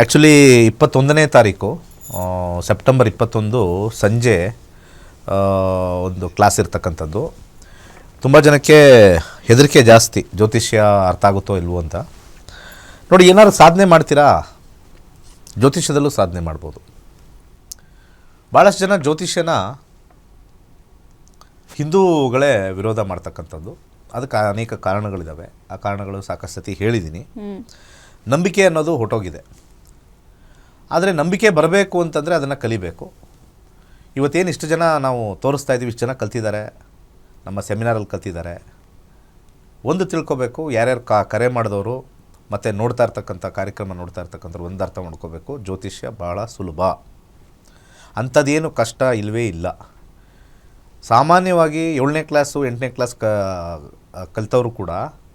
Actually ಇಪ್ಪತ್ತೊಂದನೇ ತಾರೀಕು September ಇಪ್ಪತ್ತೊಂದು ಸಂಜೆ ಒಂದು ಕ್ಲಾಸ್ ಇರ್ತಕ್ಕಂಥದ್ದು. ತುಂಬ ಜನಕ್ಕೆ ಹೆದರಿಕೆ ಜಾಸ್ತಿ ಜ್ಯೋತಿಷ್ಯ ಅರ್ಥ ಆಗುತ್ತೋ ಇಲ್ವೋ ಅಂತ. ನೋಡಿ ಏನಾದ್ರು ಸಾಧನೆ ಮಾಡ್ತೀರಾ? ಜ್ಯೋತಿಷ್ಯದಲ್ಲೂ ಸಾಧನೆ ಮಾಡ್ಬೋದು. ಭಾಳಷ್ಟು ಜನ ಜ್ಯೋತಿಷ್ಯನ ಹಿಂದೂಗಳೇ ವಿರೋಧ ಮಾಡ್ತಕ್ಕಂಥದ್ದು. ಅದಕ್ಕೆ ಅನೇಕ ಕಾರಣಗಳಿದ್ದಾವೆ ಆ ಕಾರಣಗಳು ಸಾಕಷ್ಟು ಸತಿ ಹೇಳಿದ್ದೀನಿ ನಂಬಿಕೆ ಅನ್ನೋದು ಹೊಟ್ಟೋಗಿದೆ ಆದರೆ ನಂಬಿಕೆ ಬರಬೇಕು ಅಂತಂದರೆ ಅದನ್ನು ಕಲಿಬೇಕು. ಇವತ್ತೇನು ಇಷ್ಟು ಜನ ನಾವು ತೋರಿಸ್ತಾ ಇದ್ದೀವಿ, ಇಷ್ಟು ಜನ ಕಲ್ತಿದ್ದಾರೆ, ನಮ್ಮ ಸೆಮಿನಾರಲ್ಲಿ ಕಲ್ತಿದ್ದಾರೆ. ಒಂದು ತಿಳ್ಕೊಬೇಕು, ಯಾರ್ಯಾರು ಕಾ, ಕರೆ ಮಾಡಿದವರು ಮತ್ತು ನೋಡ್ತಾ ಇರ್ತಕ್ಕಂಥ ಕಾರ್ಯಕ್ರಮ, ನೋಡ್ತಾ ಇರ್ತಕ್ಕಂಥವ್ರು ಒಂದು ಅರ್ಥ ಮಾಡ್ಕೋಬೇಕು. ಜ್ಯೋತಿಷ್ಯ ಭಾಳ ಸುಲಭ. ಅಂಥದ್ದೇನು ಕಷ್ಟ ಇಲ್ಲವೇ ಇಲ್ಲ. ಸಾಮಾನ್ಯವಾಗಿ ಏಳನೇ ಕ್ಲಾಸು, ಎಂಟನೇ ಕ್ಲಾಸ್ ಕ ಕಲಿತವರು ಕೂಡ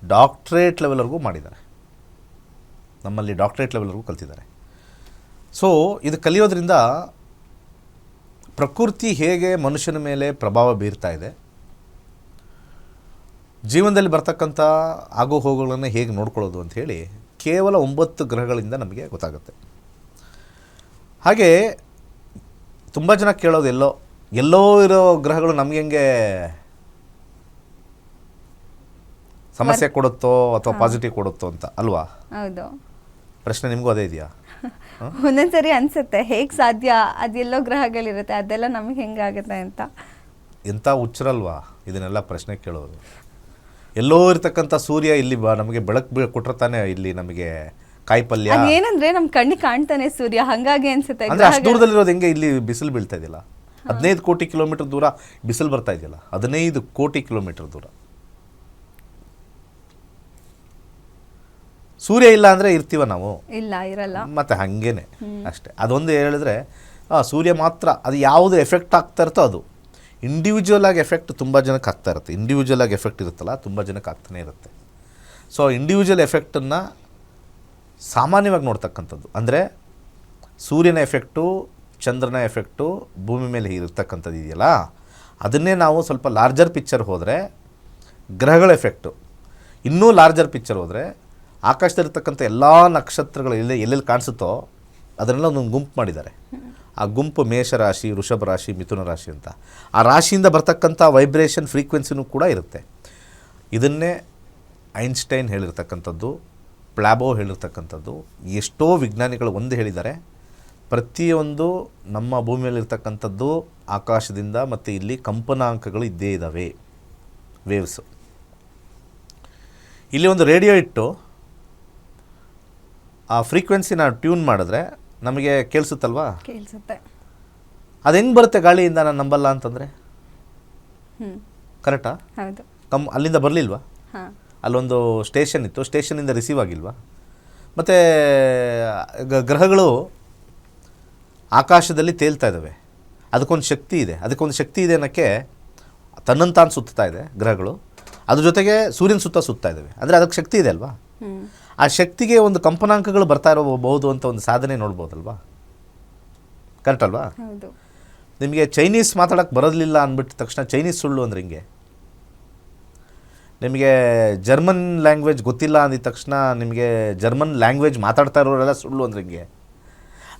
ಡಾಕ್ಟ್ರೇಟ್ ಲೆವೆಲ್ವರೆಗೂ ಮಾಡಿದ್ದಾರೆ. ನಮ್ಮಲ್ಲಿ ಡಾಕ್ಟ್ರೇಟ್ ಲೆವೆಲ್ವರೆಗೂ ಕಲ್ತಿದ್ದಾರೆ. ಸೊ ಇದು ಕಲಿಯೋದ್ರಿಂದ ಪ್ರಕೃತಿ ಹೇಗೆ ಮನುಷ್ಯನ ಮೇಲೆ ಪ್ರಭಾವ ಬೀರ್ತಾ ಇದೆ ಜೀವನದಲ್ಲಿ ಬರ್ತಕ್ಕಂಥ ಆಗೋ ಹೋಗುಗಳನ್ನು ಹೇಗೆ ನೋಡ್ಕೊಳ್ಳೋದು ಅಂತ ಹೇಳಿ ಕೇವಲ ಒಂಬತ್ತು ಗ್ರಹಗಳಿಂದ ನಮಗೆ ಗೊತ್ತಾಗುತ್ತೆ. ಹಾಗೆ ತುಂಬ ಜನ ಕೇಳೋದು ಎಲ್ಲೋ ಎಲ್ಲೋ ಇರೋ ಗ್ರಹಗಳು ನಮ್ಗೆ ಹೆಂಗೆ ಸಮಸ್ಯೆ ಕೊಡುತ್ತೋ ಅಥವಾ ಪಾಸಿಟಿವ್ ಕೊಡುತ್ತೋ ಅಂತ ಅಲ್ವಾ? ಪ್ರಶ್ನೆ ನಿಮಗೂ ಅದೇ ಇದೆಯಾ? ಒಂದೊಂದ್ಸರಿ ಅನ್ಸುತ್ತೆ ಹೇಗೆ ಸಾಧ್ಯ? ಅದೆಲ್ಲೋ ಗ್ರಹಗಳಿರುತ್ತೆ ಅದೆಲ್ಲ ನಮಗೆ ಹೆಂಗಾಗುತ್ತೆ ಅಂತ. ಎಂಥ ಹುಚ್ಚರಲ್ವಾ? ಇದನ್ನೆಲ್ಲ ಪ್ರಶ್ನೆ ಕೇಳೋದು ಎಲ್ಲೋ ಇರ್ತಕ್ಕಂಥ ಸೂರ್ಯ ಇಲ್ಲಿ ಬ ನಮಗೆ ಬೆಳಕು ಬೀ ಕೊಟ್ರೆ ತಾನೇ ಇಲ್ಲಿ ನಮಗೆ ಕಾಯಿಪಲ್ಯ. ಏನಂದ್ರೆ ನಮ್ ಕಣ್ಣಿಗೆ ಕಾಣ್ತಾನೆ ಸೂರ್ಯ ಹಂಗಾಗಿ ಅನ್ಸುತ್ತೆ ಅಂದರೆ ಅಷ್ಟು ದೂರದಲ್ಲಿರೋದು ಹೆಂಗೆ ಇಲ್ಲಿ ಬಿಸಿಲು ಬೀಳ್ತಾ ಇದೆಯಲ್ಲ? ಹದಿನೈದು ಕೋಟಿ ಕಿಲೋಮೀಟರ್ ದೂರ ಬಿಸಿಲು ಬರ್ತಾ ಇದೆಯಲ್ಲ ಹದಿನೈದು ಕೋಟಿ ಕಿಲೋಮೀಟರ್ ದೂರ. ಸೂರ್ಯ ಇಲ್ಲ ಅಂದರೆ ಇರ್ತೀವ ನಾವು. ಇಲ್ಲ ಇರಲ್ಲ. ಮತ್ತು ಹಾಗೇನೆ ಅಷ್ಟೇ. ಅದೊಂದು ಹೇಳಿದ್ರೆ ಆ, ಸೂರ್ಯ ಮಾತ್ರ ಅದು ಯಾವುದು ಎಫೆಕ್ಟ್ ಆಗ್ತಾ ಇರ್ತೋ ಅದು. ಇಂಡಿವಿಜುವಲ್ ಆಗಿ ಎಫೆಕ್ಟ್ ತುಂಬ ಜನಕ್ಕೆ ಆಗ್ತಾ ಇರುತ್ತೆ. ಇಂಡಿವಿಜುವಲ್ ಆಗಿ ಎಫೆಕ್ಟ್ ಇರುತ್ತಲ್ಲ ತುಂಬ ಜನಕ್ಕೆ ಆಗ್ತಾನೆ ಇರುತ್ತೆ. ಸೊ ಇಂಡಿವಿಜುವಲ್ ಎಫೆಕ್ಟನ್ನು ಸಾಮಾನ್ಯವಾಗಿ ನೋಡ್ತಕ್ಕಂಥದ್ದು. ಅಂದರೆ ಸೂರ್ಯನ ಎಫೆಕ್ಟು ಚಂದ್ರನ ಎಫೆಕ್ಟು ಭೂಮಿ ಮೇಲೆ ಇರತಕ್ಕಂಥದ್ದು ಇದೆಯಲ್ಲ ಅದನ್ನೇ ನಾವು ಸ್ವಲ್ಪ ಲಾರ್ಜರ್ ಪಿಕ್ಚರ್ ಹೋದರೆ ಗ್ರಹಗಳ ಎಫೆಕ್ಟು ಇನ್ನೂ ಲಾರ್ಜರ್ ಪಿಕ್ಚರ್ ಹೋದರೆ ಆಕಾಶದಲ್ಲಿರ್ತಕ್ಕಂಥ ಎಲ್ಲ ನಕ್ಷತ್ರಗಳು ಎಲ್ಲೆ ಎಲ್ಲೆಲ್ಲಿ ಕಾಣಿಸುತ್ತೋ ಅದನ್ನೆಲ್ಲ ಒಂದೊಂದು ಗುಂಪು ಮಾಡಿದ್ದಾರೆ. ಆ ಗುಂಪು ಮೇಷ ರಾಶಿ, ವೃಷಭ ರಾಶಿ, ಮಿಥುನ ರಾಶಿ ಅಂತ. ಆ ರಾಶಿಯಿಂದ ಬರ್ತಕ್ಕಂಥ ವೈಬ್ರೇಷನ್ ಫ್ರೀಕ್ವೆನ್ಸಿನೂ ಕೂಡ ಇರುತ್ತೆ. ಇದನ್ನೇ ಐನ್ಸ್ಟೈನ್ ಹೇಳಿರ್ತಕ್ಕಂಥದ್ದು, ಪ್ಲಾಬೋ ಹೇಳಿರ್ತಕ್ಕಂಥದ್ದು, ಎಷ್ಟೋ ವಿಜ್ಞಾನಿಗಳು ಒಂದು ಹೇಳಿದ್ದಾರೆ. ಪ್ರತಿಯೊಂದು ನಮ್ಮ ಭೂಮಿಯಲ್ಲಿರ್ತಕ್ಕಂಥದ್ದು ಆಕಾಶದಿಂದ ಮತ್ತು ಇಲ್ಲಿ ಕಂಪನಾಂಕಗಳು ಇದ್ದೇ ಇದ್ದಾವೆ. ವೇವ್ಸು ಇಲ್ಲಿ ಒಂದು ರೇಡಿಯೋ ಇಟ್ಟು ಆ ಫ್ರೀಕ್ವೆನ್ಸಿನ ಟ್ಯೂನ್ ಮಾಡಿದ್ರೆ ನಮಗೆ ಕೇಳಿಸುತ್ತಲ್ವಾ? ಕೇಳಿಸುತ್ತೆ. ಅದು ಹೆಂಗೆ ಬರುತ್ತೆ ಗಾಳಿಯಿಂದ ನಾನು ನಂಬಲ್ಲ ಅಂತಂದರೆ? ಕರೆಕ್ಟಾ? ಹೌದು. ಕಮ್ ಅಲ್ಲಿಂದ ಬರಲಿಲ್ವಾ? ಹಾ. ಅಲ್ಲೊಂದು ಸ್ಟೇಷನ್ ಇತ್ತು ಸ್ಟೇಷನಿಂದ ರಿಸೀವ್ ಆಗಿಲ್ವಾ? ಮತ್ತು ಗ್ರಹಗಳು ಆಕಾಶದಲ್ಲಿ ತೇಲ್ತಾ ಇದ್ದಾವೆ. ಅದಕ್ಕೊಂದು ಶಕ್ತಿ ಇದೆ. ಅದಕ್ಕೊಂದು ಶಕ್ತಿ ಇದೆ ಅನ್ನೋಕ್ಕೆ ತನ್ನಂತಾನು ಸುತ್ತಾ ಇದೆ ಗ್ರಹಗಳು. ಅದ್ರ ಜೊತೆಗೆ ಸೂರ್ಯನ ಸುತ್ತ ಸುತ್ತಾ ಇದ್ದಾವೆ. ಅಂದರೆ ಅದಕ್ಕೆ ಶಕ್ತಿ ಇದೆ ಅಲ್ವಾ? ಆ ಶಕ್ತಿಗೆ ಒಂದು ಕಂಪನಾಂಕಗಳು ಬರ್ತಾ ಇರಬಹುದು ಅಂತ ಒಂದು ಸಾಧನೆ ನೋಡ್ಬೋದಲ್ವಾ? ಕರೆಕ್ಟ್ ಅಲ್ವಾ? ಹೌದು. ನಿಮಗೆ ಚೈನೀಸ್ ಮಾತಾಡೋಕ್ಕೆ ಬರೋದಿಲ್ಲ ಅಂದ್ಬಿಟ್ಟ ತಕ್ಷಣ ಚೈನೀಸ್ ಸುಳ್ಳು ಅಂದ್ರೆ ಹಿಂಗೆ? ನಿಮಗೆ ಜರ್ಮನ್ ಲ್ಯಾಂಗ್ವೇಜ್ ಗೊತ್ತಿಲ್ಲ ಅಂದಿದ ತಕ್ಷಣ ನಿಮಗೆ ಜರ್ಮನ್ ಲ್ಯಾಂಗ್ವೇಜ್ ಮಾತಾಡ್ತಾ ಇರೋರೆಲ್ಲ ಸುಳ್ಳು ಅಂದ್ರೆ ಹಿಂಗೆ?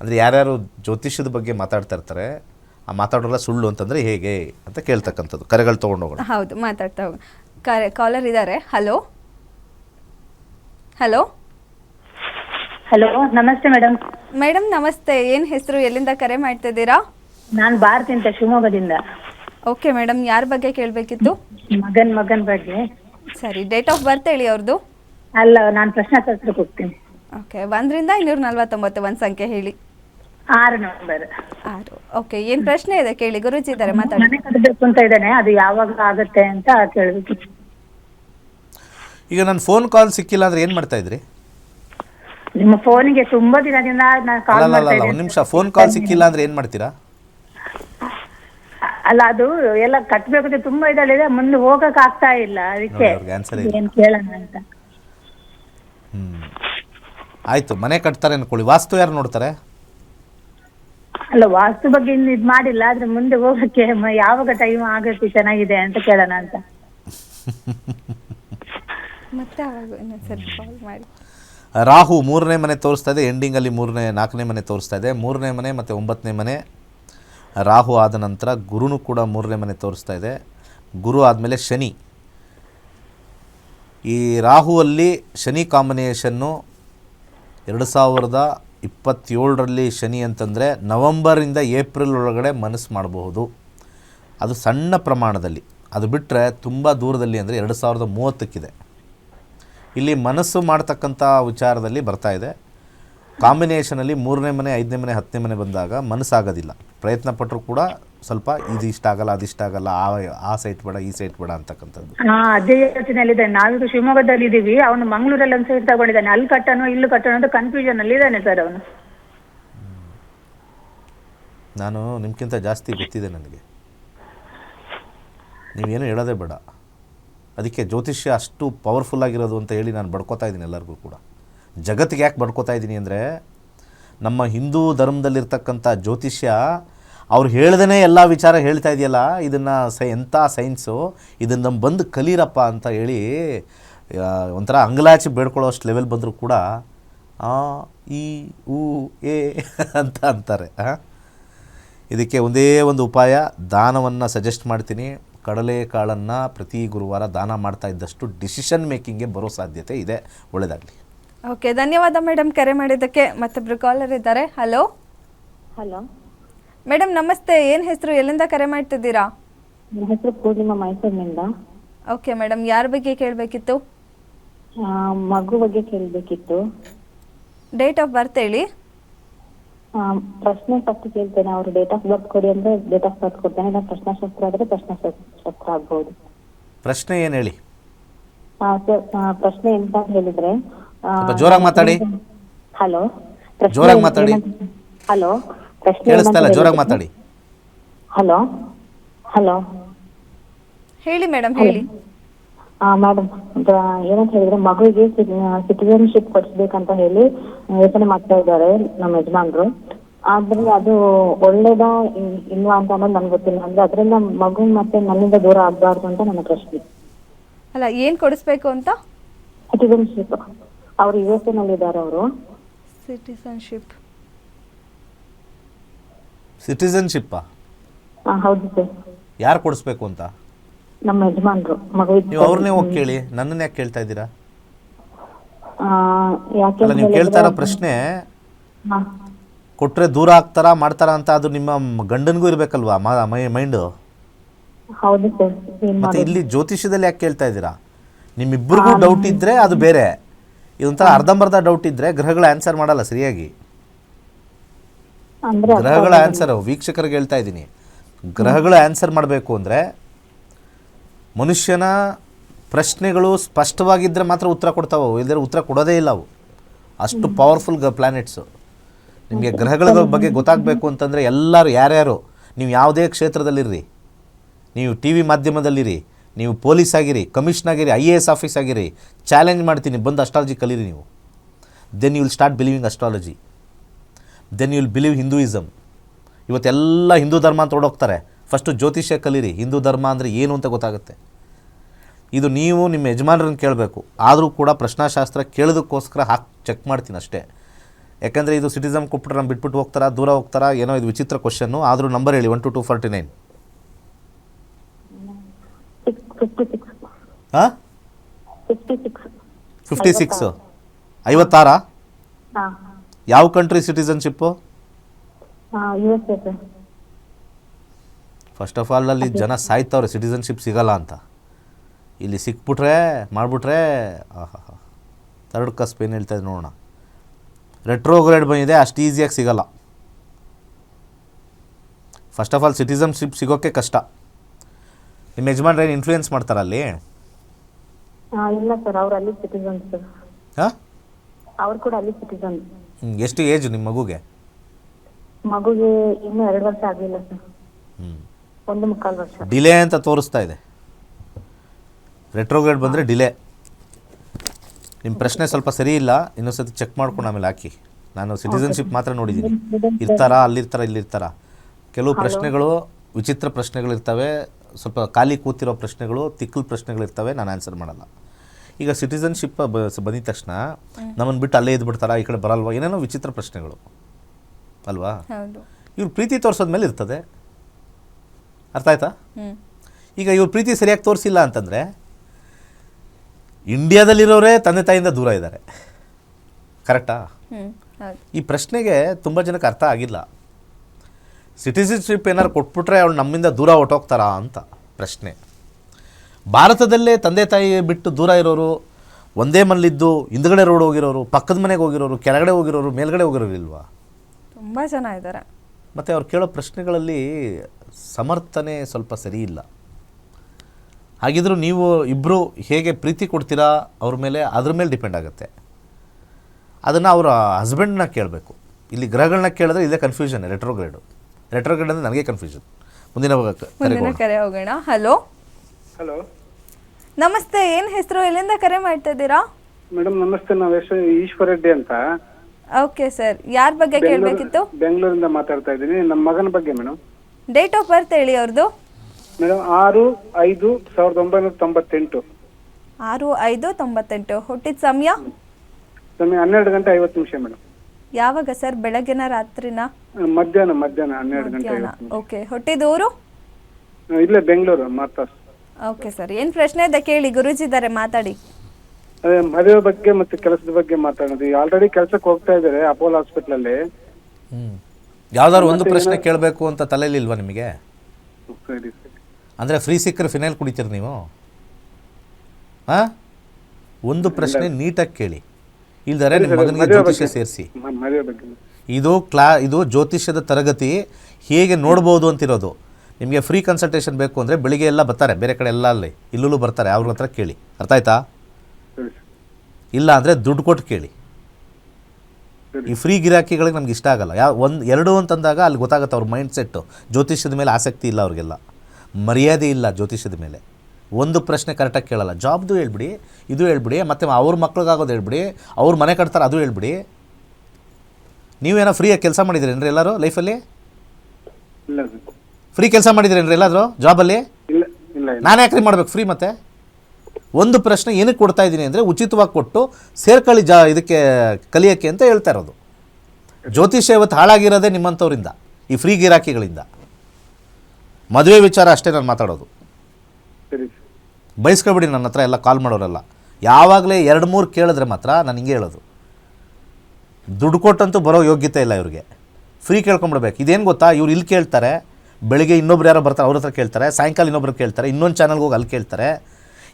ಅಂದರೆ ಯಾರ್ಯಾರು ಜ್ಯೋತಿಷ್ಯದ ಬಗ್ಗೆ ಮಾತಾಡ್ತಾ ಇರ್ತಾರೆ ಆ ಮಾತಾಡೋರೆಲ್ಲ ಸುಳ್ಳು ಅಂತಂದರೆ ಹೇಗೆ ಅಂತ ಕೇಳ್ತಕ್ಕಂಥದ್ದು. ಕರೆಗಳು ತೊಗೊಂಡು ಹೋಗೋಣ. ಹೌದು ಮಾತಾಡ್ತಾ ಹೋಗೋಣ. ಕರೆ ಕಾಲರ್ ಇದ್ದಾರೆ ಹಲೋ ಹಲೋ? ಹಲೋ ನಮಸ್ತೆ ಮೇಡಮ್. ಮೇಡಮ್ ನಮಸ್ತೆ. ಏನ್ ಹೆಸರು? ಎಲ್ಲಿಂದ ಕರೆ ಮಾಡ್ತಾ ಇದ್ದೀರಾ ನಾನು ಭಾರತಿ ಅಂತ ಶಿವಮೊಗ್ಗದಿಂದ. ಓಕೆ ಮೇಡಮ್ ಯಾರ ಬಗ್ಗೆ ಕೇಳಬೇಕಿತ್ತು? ಮಗನ್ ಮಗನ್ ಬಗ್ಗೆ. ಸರಿ ಡೇಟ್ ಆಫ್ ಬರ್ತ್ ಹೇಳಿ ಅವ್ರದ್ದು ಅಲ್ಲ ನಾನು ಪ್ರಶ್ನಾಶಾಸ್ತ್ರಕ್ಕೆ ಹೋಗ್ತೀನಿ ಓಕೆ ಒಂದರಿಂದ ಇನ್ನೂರ ನಲ್ವತ್ತೊಂಬತ್ತು ಒಂದು ಸಂಖ್ಯೆ ಹೇಳಿ. ಆರು ನವೆಂಬರ್. ಆರು ಓಕೆ. ಏನು ಪ್ರಶ್ನೆ ಇದೆ? ಕೇಳಿ ಗುರುಜಿ ಇದ್ದಾರೆ ಮಾತಾಡಿ. ಮನೆ ಕಟ್ಟಬೇಕು ಅಂತ ಇದ್ದಾನೆ ಅದು ಯಾವಾಗ ಆಗುತ್ತೆ ಅಂತ ಕೇಳಬೇಕು. ಈಗ ನನ್ನ ಫೋನ್ ಕಾಲ್ ಸಿಕ್ಕಿಲ್ಲ ಅಂದ್ರೆ ಏನು ಮಾಡ್ತಾ ಇದ್ರಿ? ನಿಮ್ಮ ಫೋನಿಗೆ ತುಂಬಾ ದಿನದಿಂದ ನಾನು ಕಾಲ್ ಅಲ್ಲ ಅಲ್ಲ ಮಾಡ್ತಾ ಒಂದು ಇದ್ದೀನಿ. ನಿಮಿಷ ಫೋನ್ ಕಾಲ್ ಸಿಕ್ಕಿಲ್ಲ ಅಂದ್ರೆ ಏನು ಮಾಡ್ತೀರಾ? ಅಲ್ಲ ಅದು ಎಲ್ಲ ಕಟ್ಟಬೇಕು ತುಂಬಾ ಇದಲ್ಲಿದೆ ಮುಂದೆ ಹೋಗಕ್ ಆಗ್ತಾ ಇಲ್ಲ ಅದಕ್ಕೆ ನೋಡಿ, ಅವ್ರಿಗೆ answer ಇದೆ. ಏನ್ ಕೇಳೋಣ ಅಂತ. ಹ್ಮ್. ಆಯಿತು ಮನೆ ಕಟ್ತಾರೆ ಅನ್ಕೊಳ್ಳಿ. ವಾಸ್ತು ಯಾರು ನೋಡ್ತಾರೆ? ಅಲ್ಲ ವಾಸ್ತು ಬಗ್ಗೆ ಇನ್ನು ಇದ್ ಮಾಡಿಲ್ಲ ಆದ್ರೆ ಮುಂದೆ ಹೋಗಕ್ಕೆ ಮ- ಯಾವಾಗ ಟೈಮ್ ಆಗುತ್ತೆ ಚೆನ್ನಾಗಿದೆ ಅಂತ ಕೇಳೋಣ ಅಂತ. ಮತ್ತೆ ಅವಾಗ ಇನ್ನೊಂದ್ಸರಿ ಕಾಲ್ ಮಾಡಿ. ರಾಹು ಮೂರನೇ ಮನೆ ತೋರಿಸ್ತಾ ಇದೆ ಎಂಡಿಂಗಲ್ಲಿ ಮೂರನೇ, ನಾಲ್ಕನೇ ಮನೆ ತೋರಿಸ್ತಾ ಇದೆ. ಮೂರನೇ ಮನೆ ಮತ್ತು ಒಂಬತ್ತನೇ ಮನೆ. ರಾಹು ಆದ ನಂತರ ಗುರುನು ಕೂಡ ಮೂರನೇ ಮನೆ ತೋರಿಸ್ತಾ ಇದೆ. ಗುರು ಆದಮೇಲೆ ಶನಿ. ಈ ರಾಹುವಲ್ಲಿ ಶನಿ ಕಾಂಬಿನೇಷನ್ನು ಎರಡು ಸಾವಿರದ ಇಪ್ಪತ್ತೇಳರಲ್ಲಿ ಶನಿ ಅಂತಂದರೆ ನವಂಬರಿಂದ ಏಪ್ರಿಲ್ ಒಳಗಡೆ ಮನಸ್ಸು ಮಾಡಬಹುದು. ಅದು ಸಣ್ಣ ಪ್ರಮಾಣದಲ್ಲಿ. ಅದು ಬಿಟ್ಟರೆ ತುಂಬ ದೂರದಲ್ಲಿ ಅಂದರೆ ಎರಡು ಸಾವಿರದ ಮೂವತ್ತಕ್ಕಿದೆ. ಇಲ್ಲಿ ಮನಸ್ಸು ಮಾಡ್ತಕ್ಕಂಥ ವಿಚಾರದಲ್ಲಿ ಬರ್ತಾ ಇದೆ. ಕಾಂಬಿನೇಷನಲ್ಲಿ ಮೂರನೇ ಮನೆ ಐದನೇ ಮನೆ ಹತ್ತನೇ ಮನೆ ಬಂದಾಗ ಮನಸ್ಸಾಗೋದಿಲ್ಲ. ಪ್ರಯತ್ನ ಪಟ್ಟರು ಕೂಡ ಸ್ವಲ್ಪ ಇದು ಇಷ್ಟ ಆಗಲ್ಲ ಅದಿಷ್ಟ ಆಗಲ್ಲ ಆ ಆ ಸೈಟ್ ಬೇಡ ಈ ಸೈಟ್ ಬೇಡ ಅಂತಕ್ಕಂಥದ್ದು. ಹಾ ಅದೇ ನಾವೀಗ ಶಿವಮೊಗ್ಗದಲ್ಲಿ ಇದೀವಿ. ಅವನು ಮಂಗಳೂರಲ್ಲಿ ಒಂದು ಸೈಟ್ ತಗೊಂಡಿದ್ದಾನೆ. ಅಲ್ಲಿ ಕಟ್ಟನೋ ಇಲ್ಲಿ ಕಟ್ಟನೋ ಅಂತ ಕನ್ಫ್ಯೂಷನ್ ಅಲ್ಲಿ ಇದ್ದಾನೆ ಸರ್ ಅವನು. ನಾನು ನಿಮ್ಗಿಂತ ಜಾಸ್ತಿ ಗೊತ್ತಿದೆ ನನಗೆ. ನೀವೇನು ಹೇಳೋದೇ ಬೇಡ. ಅದಕ್ಕೆ ಜ್ಯೋತಿಷ್ಯ ಅಷ್ಟು ಪವರ್ಫುಲ್ ಆಗಿರೋದು ಅಂತ ಹೇಳಿ ನಾನು ಬಡ್ಕೋತಾ ಇದ್ದೀನಿ ಎಲ್ಲರಿಗೂ ಕೂಡ ಜಗತ್ತಿಗೆ ಯಾಕೆ ಬಡ್ಕೋತಾ ಇದ್ದೀನಿ ಅಂದರೆ, ನಮ್ಮ ಹಿಂದೂ ಧರ್ಮದಲ್ಲಿರ್ತಕ್ಕಂಥ ಜ್ಯೋತಿಷ್ಯ, ಅವ್ರು ಹೇಳ್ದೇ ಎಲ್ಲ ವಿಚಾರ ಹೇಳ್ತಾ ಇದೆಯಲ್ಲ, ಇದನ್ನು ಸೈ ಎಂಥ ಸೈನ್ಸು ಇದನ್ನು ಬಂದು ಕಲೀರಪ್ಪ ಅಂತ ಹೇಳಿ ಒಂಥರ ಅಂಗಲಾಚಿ ಬೇಡ್ಕೊಳ್ಳೋ ಅಷ್ಟು ಲೆವೆಲ್ ಬಂದರೂ ಕೂಡ, ಆ, ಈ, ಉ, ಎ ಅಂತ ಅಂತಾರೆ? ಇದಕ್ಕೆ ಒಂದೇ ಒಂದು ಉಪಾಯ, ದಾನವನ್ನು ಸಜೆಸ್ಟ್ ಮಾಡ್ತೀನಿ ಕಡಲೆಕಾಳನ್ನು ಪ್ರತಿ ಗುರುವಾರ ದಾನ ಮಾಡ್ತಾ ಇದ್ದಷ್ಟು ಡಿಸಿಷನ್ ಮೇಕಿಂಗ್ಗೆ ಬರೋ ಸಾಧ್ಯತೆ ಇದೆ. ಒಳ್ಳೆಯದಾಗಲಿ ಓಕೆ ಧನ್ಯವಾದ ಮೇಡಮ್ ಕರೆ ಮಾಡಿದ್ದಕ್ಕೆ. ಮತ್ತೊಬ್ಬರು ಕಾಲರ್ ಇದ್ದಾರೆ. ಹಲೋ ಹಲೋ ಮೇಡಮ್ ನಮಸ್ತೆ. ಏನು ಹೆಸರು? ಎಲ್ಲಿಂದ ಕರೆ ಮಾಡ್ತಿದ್ದೀರಾ? ನನ್ನ ಹೆಸರು ಪೂರ್ಣಿಮಾ ಮೈಸೂರಿನಿಂದ. ಓಕೆ ಮೇಡಮ್ ಯಾರ ಬಗ್ಗೆ ಕೇಳಬೇಕಿತ್ತು? ಮಗು ಬಗ್ಗೆ ಕೇಳಬೇಕಿತ್ತು. ಡೇಟ್ ಆಫ್ ಬರ್ತ್ ಹೇಳಿ. ಪ್ರಶ್ನೆ ಫಸ್ಟ್ ಕೇಳ್ತೇನೆ ಅವರು ಡೇಟ್ ಆಫ್ ಬರ್ತ್ ಕೊಡಿ ಅಂದ್ರೆ ಡೇಟ್ ಆಫ್ ಬರ್ತ್ ಕೊಡ್ತೇನೆ. ಇಲ್ಲ ಪ್ರಶ್ನಾಶಾಸ್ತ್ರ ಆದ್ರೆ ಪ್ರಶ್ನಾಶಾಸ್ತ್ರ ಆಗ್ಬೋದು. ಪ್ರಶ್ನೆ ಏನು ಹೇಳಿ? ಆ, ಸರ್ ಆ, ಪ್ರಶ್ನೆ ಎಂತ ಅಂತ ಹೇಳಿದ್ರೆ ಸ್ವಲ್ಪ ಜೋರಾಗಿ ಮಾತಾಡಿ. ಹಲೋ? ಜೋರಾಗಿ ಮಾತಾಡಿ. ಹಲೋ? ಪ್ರಶ್ನೆ ಕೇಳಿಸ್ತಾ ಇಲ್ಲ ಜೋರಾಗಿ ಮಾತಾಡಿ. ಹಲೋ? ಹಲೋ? ಹೇಳಿ ಮೇಡಮ್ ಹೇಳಿ. ಮೇಡಮ್ ಏನಂತ ಹೇಳಿದ್ರೆ ಮಗುವಿಗೆ ಸಿಟಿಜನ್ಶಿಪ್ ಕೊಡಿಸ್ಬೇಕಂತ ಹೇಳಿ ಯೋಚನೆ ಮಾಡ್ತಾ ಇದ್ದಾರೆ ನಮ್ಮ ಯಜಮಾನ್ರು. ಆದ್ರೆ ಅದು ಒಳ್ಳೇದಾ ಇಲ್ವಾ ಅಂತ ಅನ್ನೋದು ನನ್ಗೆ ಗೊತ್ತಿಲ್ಲ. ಅಂದ್ರೆ ಅದರಿಂದ ಮಗು ಮತ್ತೆ ನನ್ನಿಂದ ದೂರ ಆಗ್ಬಾರ್ದು ಅಂತ ನನ್ನ ಪ್ರಶ್ನೆ. ಅಲ್ಲ ಏನ್ ಕೊಡಿಸ್ಬೇಕು ಅಂತ? ಸಿಟಿಜನ್ಶಿಪ್ ಅವರು ಯು ಎಸ್ನಲ್ಲಿ ಇದ್ದಾರೆ ಅವರು ಸಿಟಿಸನ್ಶಿಪ್ ಸಿಟಿಸನ್ಶಿಪ್ ಹೌದು ಸರ್. ಯಾರು ಕೊಡಿಸ್ಬೇಕು ಅಂತ? ನಮ್ಮ ಯಜಮಾನ್ರು ಮಗುವಿಗೆ ನೀವು ಅವ್ರನ್ನೇ ಹೋಗಿ ಕೇಳಿ? ನನ್ನನ್ನ ಯಾಕೆ ಕೇಳ್ತಾ ಇದ್ದೀರಾ? ಅಲ್ಲ ನೀವು ಕೇಳ್ತಾ ಇರೋ ಪ್ರಶ್ನೆ ಕೊಟ್ರೆ ದೂರ ಆಗ್ತಾರ ಮಾಡ್ತಾರ ಅಂತ ಅದು ನಿಮ್ಮ ಗಂಡನಿಗೂ ಇರ್ಬೇಕಲ್ವಾ ಮೈಂಡ್ ಹೌದು ಸರ್ ಮತ್ತೆ ಇಲ್ಲಿ ಜ್ಯೋತಿಷ್ಯದಲ್ಲಿ ಯಾಕೆ ಕೇಳ್ತಾ ಇದ್ದೀರಾ? ನಿಮ್ಮಿಬ್ಬರಿಗೂ ಡೌಟ್ ಇದ್ರೆ ಅದು ಬೇರೆ. ಇದೊಂಥರ ಅರ್ಧಂಬರ್ಧ ಡೌಟ್ ಇದ್ರೆ ಗ್ರಹಗಳ ಆನ್ಸರ್ ಮಾಡಲ್ಲ ಸರಿಯಾಗಿ. ಗ್ರಹಗಳ ಆನ್ಸರ್ ವೀಕ್ಷಕರಿಗೆ ಹೇಳ್ತಾ ಇದ್ದೀನಿ. ಗ್ರಹಗಳ ಆನ್ಸರ್ ಮಾಡಬೇಕು ಅಂದರೆ ಮನುಷ್ಯನ ಪ್ರಶ್ನೆಗಳು ಸ್ಪಷ್ಟವಾಗಿದ್ದರೆ ಮಾತ್ರ ಉತ್ತರ ಕೊಡ್ತಾವೆ ಇಲ್ಲದ್ರೆ ಉತ್ತರ ಕೊಡೋದೇ ಇಲ್ಲ ಅವು. ಅಷ್ಟು ಪವರ್ಫುಲ್ ಗ ಪ್ಲ್ಯಾನೆಟ್ಸು ನಿಮಗೆ ಗ್ರಹಗಳ ಬಗ್ಗೆ ಗೊತ್ತಾಗಬೇಕು ಅಂತಂದರೆ ಎಲ್ಲರೂ ಯಾರ್ಯಾರು ನೀವು ಯಾವುದೇ ಕ್ಷೇತ್ರದಲ್ಲಿರ್ರಿ. ನೀವು ಟಿ ವಿ ಮಾಧ್ಯಮದಲ್ಲಿರಿ ನೀವು ಪೊಲೀಸ್ ಆಗಿರಿ ಕಮಿಷನ್ ಆಗಿರಿ ಐ ಎ ಎಸ್ ಆಫೀಸ್ ಆಗಿರಿ ಚಾಲೆಂಜ್ ಮಾಡ್ತೀನಿ ಬಂದು ಅಸ್ಟ್ರಾಲಜಿ ಕಲೀರಿ ನೀವು. Then you will start believing astrology then you will believe Hinduism ಇವತ್ತೆಲ್ಲ ಹಿಂದೂ ಧರ್ಮ ಅಂತ ಓಡೋಗ್ತಾರೆ. ಫಸ್ಟು ಜ್ಯೋತಿಷ್ಯ ಕಲೀರಿ ಹಿಂದೂ ಧರ್ಮ ಅಂದರೆ ಏನು ಅಂತ ಗೊತ್ತಾಗುತ್ತೆ. ಇದು ನೀವು ನಿಮ್ಮ ಯಜಮಾನರನ್ನು ಕೇಳಬೇಕು. ಆದರೂ ಕೂಡ ಪ್ರಶ್ನಾಶಾಸ್ತ್ರ ಕೇಳೋದಕ್ಕೋಸ್ಕರ ಹಾಕಿ ಚೆಕ್ ಮಾಡ್ತೀನಿ ಅಷ್ಟೇ. ಯಾಕಂದರೆ ಇದು ಸಿಟಿಸಮ್ ಕೊಟ್ಬಿಟ್ರೆ ನಮ್ಮ ಬಿಟ್ಬಿಟ್ಟು ಹೋಗ್ತಾರಾ ದೂರ ಹೋಗ್ತಾರಾ ಏನೋ ಇದು ವಿಚಿತ್ರ ಕ್ವಶನ್ನು ಆದರೂ ನಂಬರ್ ಹೇಳಿ one two two forty nine fifty six ಹಾಂ. ಫಿಫ್ಟಿ ಸಿಕ್ಸ್ ಐವತ್ತಾರಾ ಯಾವ country citizenship first of all ಅಲ್ಲಿ ಜನ ಸಾಯ್ತವ್ರೆ ಸಿಟಿಸನ್ಶಿಪ್ ಸಿಗಲ್ಲ ಅಂತ. ಇಲ್ಲಿ ಸಿಕ್ಬಿಟ್ರೆ ಮಾಡಿಬಿಟ್ರೆ ಆಹಾ ಥರ್ಡ್ ಕಸ್ಪ್ ಏನು ಹೇಳ್ತಾ ನೋಡೋಣ. ರೆಟ್ರೋಗ್ರೇಡ್ ಬಂದಿದೆ ಅಷ್ಟು ಈಸಿಯಾಗಿ ಸಿಗಲ್ಲ. ಫಸ್ಟ್ ಆಫ್ ಆಲ್ ಸಿಟಿಸನ್ಶಿಪ್ ಸಿಗೋಕ್ಕೆ ಕಷ್ಟ. ನಿಮ್ಮ ಯಜಮಾನ್ರು ಏನು ಇನ್ಫ್ಲೂಯೆನ್ಸ್ ಮಾಡ್ತಾರ ಅಲ್ಲಿ? ಇಲ್ಲ ಸರ್ ಅವ್ರು ಅಲ್ಲಿ ಸಿಟಿಸನ್ ಸರ್. ಹಾಂ? ಅವ್ರು ಕೂಡ ಅಲ್ಲಿ ಸಿಟಿಸನ್ ಎಷ್ಟು ಏಜ್ ನಿಮ್ಮ ಮಗುಗೆ? ಮಗುಗೆ ಇನ್ನೂ ಎರಡು ವರ್ಷ ಆಗಲಿಲ್ಲ ಸರ್. ಹ್ಞೂ ಒಂದು ಮುಕ್ಕಾಲು ವರ್ಷ. ಡಿಲೇ ಅಂತ ತೋರಿಸ್ತಾ ಇದೆ. ರೆಟ್ರೋಗ್ರೇಡ್ ಬಂದರೆ ಡಿಲೇ. ನಿಮ್ಮ ಪ್ರಶ್ನೆ ಸ್ವಲ್ಪ ಸರಿ ಇಲ್ಲ ಇನ್ನೊಂದ್ಸತಿ ಚೆಕ್ ಮಾಡ್ಕೊಂಡು ಆಮೇಲೆ ಹಾಕಿ. ನಾನು ಸಿಟಿಸನ್ಶಿಪ್ ಮಾತ್ರ ನೋಡಿದ್ದೀನಿ. ಇರ್ತಾರಾ ಅಲ್ಲಿರ್ತಾರ ಇಲ್ಲಿರ್ತಾರ? ಕೆಲವು ಪ್ರಶ್ನೆಗಳು ವಿಚಿತ್ರ ಪ್ರಶ್ನೆಗಳಿರ್ತವೆ ಸ್ವಲ್ಪ ಖಾಲಿ ಕೂತಿರೋ ಪ್ರಶ್ನೆಗಳು ತಿಕ್ಕಲ್ ಪ್ರಶ್ನೆಗಳಿರ್ತವೆ ನಾನು ಆನ್ಸರ್ ಮಾಡಲ್ಲ. ಈಗ ಸಿಟಿಸನ್ಶಿಪ್ ಬಂದಿದ ತಕ್ಷಣ ನಮ್ಮನ್ನು ಬಿಟ್ಟು ಅಲ್ಲೇ ಇದ್ಬಿಡ್ತಾರಾ ಈ ಕಡೆ ಬರಲ್ವಾ ಏನೇನೋ ವಿಚಿತ್ರ ಪ್ರಶ್ನೆಗಳು. ಅಲ್ವಾ? ಇವ್ರು ಪ್ರೀತಿ ತೋರಿಸೋದ ಮೇಲೆ ಇರ್ತದೆ. ಅರ್ಥ ಆಯ್ತಾ? ಈಗ ಇವ್ರು ಪ್ರೀತಿ ಸರಿಯಾಗಿ ತೋರಿಸಿಲ್ಲ ಅಂತಂದರೆ ಇಂಡಿಯಾದಲ್ಲಿರೋರೇ ತಂದೆ ತಾಯಿಯಿಂದ ದೂರ ಇದ್ದಾರೆ. ಕರೆಕ್ಟಾ? ಈ ಪ್ರಶ್ನೆಗೆ ತುಂಬ ಜನಕ್ಕೆ ಅರ್ಥ ಆಗಿಲ್ಲ. ಸಿಟಿಸನ್ಶಿಪ್ ಏನಾರು ಕೊಟ್ಬಿಟ್ರೆ ಅವ್ಳು ನಮ್ಮಿಂದ ದೂರ ಹೊಟ್ಟೋಗ್ತಾರಾ ಅಂತ ಪ್ರಶ್ನೆ. ಭಾರತದಲ್ಲೇ ತಂದೆ ತಾಯಿ ಬಿಟ್ಟು ದೂರ ಇರೋರು ಒಂದೇ ಮನೇಲಿದ್ದು ಹಿಂದ್ಗಡೆ ರೋಡ್ ಹೋಗಿರೋರು ಪಕ್ಕದ ಮನೆಗೆ ಹೋಗಿರೋರು ಕೆಳಗಡೆ ಹೋಗಿರೋರು ಮೇಲ್ಗಡೆ ಹೋಗಿರೋರು ಇಲ್ವಾ? ತುಂಬ ಜನ ಇದ್ದಾರೆ. ಮತ್ತು ಅವ್ರು ಕೇಳೋ ಪ್ರಶ್ನೆಗಳಲ್ಲಿ ಸಮರ್ಥನೆ ಸ್ವಲ್ಪ ಸರಿ ಇಲ್ಲ. ಹಾಗಿದ್ರೂ ನೀವು ಇಬ್ಬರು ಹೇಗೆ ಪ್ರೀತಿ ಕೊಡ್ತೀರಾ ಅವ್ರ ಮೇಲೆ ಅದ್ರ ಮೇಲೆ ಡಿಪೆಂಡ್ ಆಗುತ್ತೆ. ಅದನ್ನು ಅವರ ಹಸ್ಬೆಂಡ್ನ ಕೇಳಬೇಕು. ಇಲ್ಲಿ ಗ್ರಹಗಳನ್ನ ಕೇಳಿದ್ರೆ ಇದೇ ಕನ್ಫ್ಯೂಷನ್ ರೆಟ್ರೋಗ್ರೇಡು ರೆಟ್ರೋಗ್ರೇಡ್ ಅಂದರೆ ನನಗೆ ಕನ್ಫ್ಯೂಷನ್ ಮುಂದಿನ ಮುಂದಿನ ಕರೆ ಹೋಗೋಣ. ಹಲೋ ಹಲೋ ನಮಸ್ತೆ ಏನ್ ಹೆಸರು? ಎಲ್ಲಿಂದ ಕರೆ ಮಾಡ್ತಾ ಇದ್ದೀರಾ? ಮೇಡಮ್ ನಮಸ್ತೆ ನಾವು ಹೆಸರು ಈಶ್ವರ ರೆಡ್ಡಿ ಅಂತ. ಓಕೆ ಸರ್ ಯಾರ ಬಗ್ಗೆ ಕೇಳಬೇಕಿತ್ತು? ಬೆಂಗಳೂರಿಂದ ಮಾತಾಡ್ತಾ ಇದ್ದೀನಿ. ನಮ್ಮ ಮಗನ ಬಗ್ಗೆ ಮೇಡಮ್. ಡೇಟ್ ಆಫ್ ಬರ್ತ್ ಹೇಳಿ ಅವ್ರದ್ದು ಮೇಡಮ್ ಆರು ಐದು ಸಾವಿರದ ಒಂಬೈನೂರ ತೊಂಬತ್ತೆಂಟು. ಆರು ಐದು ತೊಂಬತ್ತೆಂಟು. ಹುಟ್ಟಿದ ಸಮಯ? ಸಮಯ ಹನ್ನೆರಡು ಗಂಟೆ ಐವತ್ತು ನಿಮಿಷ ಮೇಡಮ್. ಯಾವಾಗ ಸರ್? ಬೆಳಗ್ಗೆನ ರಾತ್ರಿನ? ಮಧ್ಯಾಹ್ನ ಮಧ್ಯಾಹ್ನ ಹನ್ನೆರಡು ಗಂಟೆ ಮಧ್ಯಾಹ್ನ ಐವತ್ತು ಓಕೆ. ಹುಟ್ಟಿದ ಊರು? ಇಲ್ಲೇ ಬೆಂಗಳೂರು ಮಾತಾಸ್ ಓಕೆ ಸರ್. ಏನು ಪ್ರಶ್ನೆ ಇದೆ ಕೇಳಿ ಗುರುಜಿ ಇದ್ದಾರೆ ಮಾತಾಡಿ. ಅದೇ ಮದುವೆ ಬಗ್ಗೆ ಮತ್ತೆ ಕೆಲಸದ ಬಗ್ಗೆ ಮಾತಾಡೋದು. ಆಲ್ರೆಡಿ ಕೆಲಸಕ್ಕೆ ಹೋಗ್ತಾ ಇದ್ದಾರೆ ಅಪೋಲೋ ಹಾಸ್ಪಿಟ್ಲಲ್ಲಿ ಹ್ಮ್. ಯಾವ್ದಾದ್ರು ಒಂದು ಪ್ರಶ್ನೆ ಕೇಳಬೇಕು ಅಂತ ತಲೆಯಲ್ಲಿ ಇಲ್ವಾ ನಿಮಗೆ ಅಂದರೆ ಫ್ರೀ ಸಿಕ್ಕರೆ ಫಿನೈಲ್ ಕುಡಿತೀರಿ ನೀವು? ಹಾಂ? ಒಂದು ಪ್ರಶ್ನೆ ನೀಟಾಗಿ ಕೇಳಿ. ಇಲ್ದರೆ ನಿಮ್ಮ ಮಗನಿಗೆ ಜ್ಯೋತಿಷ್ಯ. ಸೇರಿಸಿ. ಇದು ಕ್ಲಾ ಇದು ಜ್ಯೋತಿಷ್ಯದ ತರಗತಿ ಹೇಗೆ ನೋಡ್ಬೋದು ಅಂತಿರೋದು. ನಿಮಗೆ ಫ್ರೀ ಕನ್ಸಲ್ಟೇಷನ್ ಬೇಕು ಅಂದರೆ ಬೆಳಿಗ್ಗೆ ಎಲ್ಲ ಬರ್ತಾರೆ ಬೇರೆ ಕಡೆ ಎಲ್ಲ ಅಲ್ಲಿ ಇಲ್ಲೂ ಬರ್ತಾರೆ ಅವ್ರ ಹತ್ರ ಕೇಳಿ. ಅರ್ಥ ಆಯ್ತಾ? ಇಲ್ಲ ಅಂದರೆ ದುಡ್ಡು ಕೊಟ್ಟು ಕೇಳಿ. ಈ ಫ್ರೀ ಗಿರಾಕಿಗಳಿಗೆ ನಮ್ಗೆ ಇಷ್ಟ ಆಗಲ್ಲ. ಯಾವ ಒಂದು ಎರಡು ಅಂತಂದಾಗ ಅಲ್ಲಿ ಗೊತ್ತಾಗುತ್ತೆ ಅವ್ರ ಮೈಂಡ್ ಸೆಟ್ಟು ಜ್ಯೋತಿಷ್ಯದ ಮೇಲೆ ಆಸಕ್ತಿ ಇಲ್ಲ ಅವ್ರಿಗೆಲ್ಲ. ಮರ್ಯಾದೆ ಇಲ್ಲ ಜ್ಯೋತಿಷ್ಯದ ಮೇಲೆ. ಒಂದು ಪ್ರಶ್ನೆ ಕರೆಕ್ಟಾಗಿ ಕೇಳಲ್ಲ. ಜಾಬ್ದು ಹೇಳ್ಬಿಡಿ ಇದು ಹೇಳ್ಬಿಡಿ ಮತ್ತು ಅವ್ರ ಮಕ್ಳಿಗಾಗೋದು ಹೇಳ್ಬಿಡಿ ಅವ್ರ ಮನೆ ಕಟ್ತಾರೆ ಅದು ಹೇಳ್ಬಿಡಿ. ನೀವೇನೋ ಫ್ರೀಯಾಗಿ ಕೆಲಸ ಮಾಡಿದ್ರೇನ್ರಿ ಎಲ್ಲರೂ ಲೈಫಲ್ಲಿ ಫ್ರೀ ಕೆಲಸ ಮಾಡಿದ್ರೇನ್ರಿ ಎಲ್ಲಾದರೂ ಜಾಬಲ್ಲಿ ನಾನು ಯಾಕ್ರಿ ಮಾಡ್ಬೇಕು? ಫ್ರೀ ಮತ್ತೆ? ಒಂದು ಪ್ರಶ್ನೆ ಏನಕ್ಕೆ ಕೊಡ್ತಾ ಇದ್ದೀನಿ ಅಂದರೆ ಉಚಿತವಾಗಿ ಕೊಟ್ಟು ಸೇರ್ಕೊಳ್ಳಿ ಜಾ ಇದಕ್ಕೆ ಕಲಿಯೋಕ್ಕೆ ಅಂತ ಹೇಳ್ತಾ ಇರೋದು. ಜ್ಯೋತಿಷ್ಯ ಇವತ್ತು ಹಾಳಾಗಿರೋದೇ ನಿಮ್ಮಂಥವ್ರಿಂದ ಈ ಫ್ರೀ ಗಿರಾಕಿಗಳಿಂದ. ಮದುವೆ ವಿಚಾರ ಅಷ್ಟೇ ನಾನು ಮಾತಾಡೋದು. ಬಯಸ್ಕೊಬಿಡಿ ನನ್ನ ಹತ್ರ ಎಲ್ಲ ಕಾಲ್ ಮಾಡೋರೆಲ್ಲ. ಯಾವಾಗಲೇ ಎರಡು ಮೂರು ಕೇಳಿದ್ರೆ ಮಾತ್ರ ನಾನು ಹಿಂಗೆ ಹೇಳೋದು. ದುಡ್ಡು ಕೊಟ್ಟಂತೂ ಬರೋ ಯೋಗ್ಯತೆ ಇಲ್ಲ ಇವ್ರಿಗೆ. ಫ್ರೀ ಕೇಳ್ಕೊಂಬಿಡ್ಬೇಕು. ಇದೇನು ಗೊತ್ತಾ? ಇವ್ರು ಇಲ್ಲಿ ಕೇಳ್ತಾರೆ ಬೆಳಿಗ್ಗೆ ಇನ್ನೊಬ್ರು ಯಾರೋ ಬರ್ತಾರೆ ಅವ್ರ ಹತ್ರ ಕೇಳ್ತಾರೆ ಸಾಯಂಕಾಲ ಇನ್ನೊಬ್ರು ಕೇಳ್ತಾರೆ ಇನ್ನೊಂದು ಚಾನಲ್ಗೆ ಹೋಗಿ ಅಲ್ಲಿ ಕೇಳ್ತಾರೆ.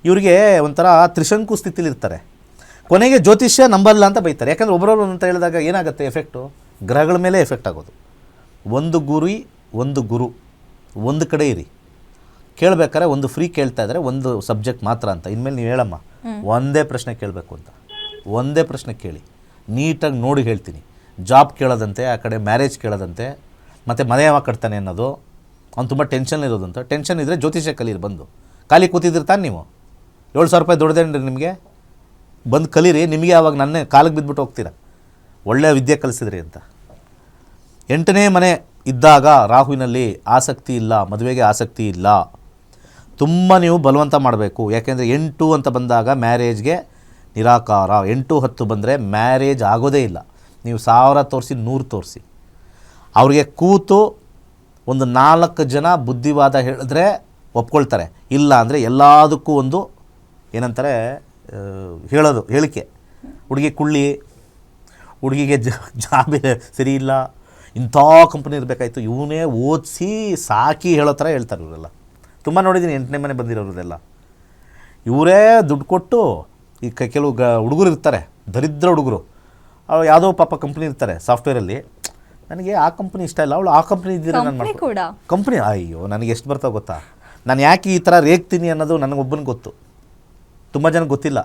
ಇವರಿಗೆ ಒಂಥರ ತ್ರಿಶಂಕು ಸ್ಥಿತಿಲಿರ್ತಾರೆ. ಕೊನೆಗೆ ಜ್ಯೋತಿಷ್ಯ ನಂಬಲ್ಲ ಅಂತ ಬೈತಾರೆ. ಯಾಕಂದರೆ ಒಬ್ಬರೊಬ್ರು ಅಂತ ಹೇಳಿದಾಗ ಏನಾಗುತ್ತೆ ಎಫೆಕ್ಟು? ಗ್ರಹಗಳ ಮೇಲೆ ಎಫೆಕ್ಟ್ ಆಗೋದು. ಒಂದು ಗುರಿ ಒಂದು ಗುರು. ಒಂದು ಕಡೆ ಇರಿ. ಕೇಳಬೇಕಾರೆ ಒಂದು ಫ್ರೀ ಕೇಳ್ತಾ ಇದ್ದಾರೆ ಒಂದು ಸಬ್ಜೆಕ್ಟ್ ಮಾತ್ರ ಅಂತ. ಇನ್ಮೇಲೆ ನೀವು ಹೇಳಮ್ಮ. ಒಂದೇ ಪ್ರಶ್ನೆ ಕೇಳಬೇಕು ಅಂತ. ಒಂದೇ ಪ್ರಶ್ನೆ ಕೇಳಿ. ನೀಟಾಗಿ ನೋಡಿ ಹೇಳ್ತೀನಿ. ಜಾಬ್ ಕೇಳೋದಂತೆ ಆ ಕಡೆ ಮ್ಯಾರೇಜ್ ಕೇಳೋದಂತೆ ಮತ್ತು ಮನೆ ಯಾವಾಗ ಕಟ್ತಾನೆ ಅನ್ನೋದು. ಅವ್ನು ತುಂಬ ಟೆನ್ಷನ್ ಇರೋದಂತ ಟೆನ್ಷನ್ ಇದ್ದರೆ ಜ್ಯೋತಿಷ್ಯ ಕಲೀರಿ ಬಂದು. ಖಾಲಿ ಕೂತಿದ್ದಿರ್ತಾನೆ ನೀವು? ಏಳು ಸಾವಿರ ರೂಪಾಯಿ ದೊಡ್ಡದೇನ್ರಿ ನಿಮಗೆ? ಬಂದು ಕಲೀರಿ, ನಿಮಗೆ ಆವಾಗ ನನ್ನೇ ಕಾಲಿಗೆ ಬಿದ್ದುಬಿಟ್ಟು ಹೋಗ್ತೀರಾ? ಒಳ್ಳೆಯ ವಿದ್ಯೆ ಕಲಿಸಿದ್ರಿ ಅಂತ. ಎಂಟನೇ ಮನೆ ಇದ್ದಾಗ ರಾಹುವಿನಲ್ಲಿ ಆಸಕ್ತಿ ಇಲ್ಲ, ಮದುವೆಗೆ ಆಸಕ್ತಿ ಇಲ್ಲ. ತುಂಬ ನೀವು ಬಲವಂತ ಮಾಡಬೇಕು. ಯಾಕೆಂದರೆ ಎಂಟು ಅಂತ ಬಂದಾಗ ಮ್ಯಾರೇಜ್ಗೆ ನಿರಾಕಾರ. ಎಂಟು ಹತ್ತು ಬಂದರೆ ಮ್ಯಾರೇಜ್ ಆಗೋದೇ ಇಲ್ಲ. ನೀವು ಸಾವಿರ ತೋರಿಸಿ, ನೂರು ತೋರಿಸಿ. ಅವ್ರಿಗೆ ಕೂತು ಒಂದು ನಾಲ್ಕು ಜನ ಬುದ್ಧಿವಾದ ಹೇಳಿದ್ರೆ ಒಪ್ಕೊಳ್ತಾರೆ. ಇಲ್ಲ ಅಂದರೆ ಎಲ್ಲದಕ್ಕೂ ಒಂದು ಏನಂತಾರೆ ಹೇಳೋದು ಹೇಳಿಕೆ. ಹುಡುಗಿ ಕುಳ್ಳಿ ಹುಡುಗಿಗೆ ಜಾಬ್ ಸರಿ ಇಲ್ಲ ಇಂಥ ಕಂಪ್ನಿ ಇರಬೇಕಾಯ್ತು ಇವನೇ ಓದಿಸಿ ಸಾಕಿ ಹೇಳೋ ಥರ ಹೇಳ್ತಾರೆ ಇವರೆಲ್ಲ. ತುಂಬ ನೋಡಿದ್ದೀನಿ ಎಂಟನೇ ಮನೆ ಬಂದಿರೋರೆಲ್ಲ ಇವರೇ ದುಡ್ಡು ಕೊಟ್ಟು ಈ ಕ ಕೆಲವು ಗ ಹುಡುಗರು ಇರ್ತಾರೆ ದರಿದ್ರ ಹುಡುಗರು. ಅವ್ರು ಯಾವುದೋ ಪಾಪ ಕಂಪ್ನಿ ಇರ್ತಾರೆ ಸಾಫ್ಟ್ವೇರಲ್ಲಿ ನನಗೆ ಆ ಕಂಪ್ನಿ ಇಷ್ಟ ಇಲ್ಲ ಅವಳು ಆ ಕಂಪ್ನಿ ಇದ್ದೀರ ನಾನು ಮಾಡ್ತೀನಿ ಕಂಪ್ನಿ ಅಯ್ಯೋ ನನಗೆ ಎಷ್ಟು ಬರ್ತಾವೆ ಗೊತ್ತಾ? ನಾನು ಯಾಕೆ ಈ ಥರ ರೇಗ್ತೀನಿ ಅನ್ನೋದು ನನಗೊಬ್ಬನಿಗೆ ಗೊತ್ತು. ತುಂಬ ಜನ ಗೊತ್ತಿಲ್ಲ.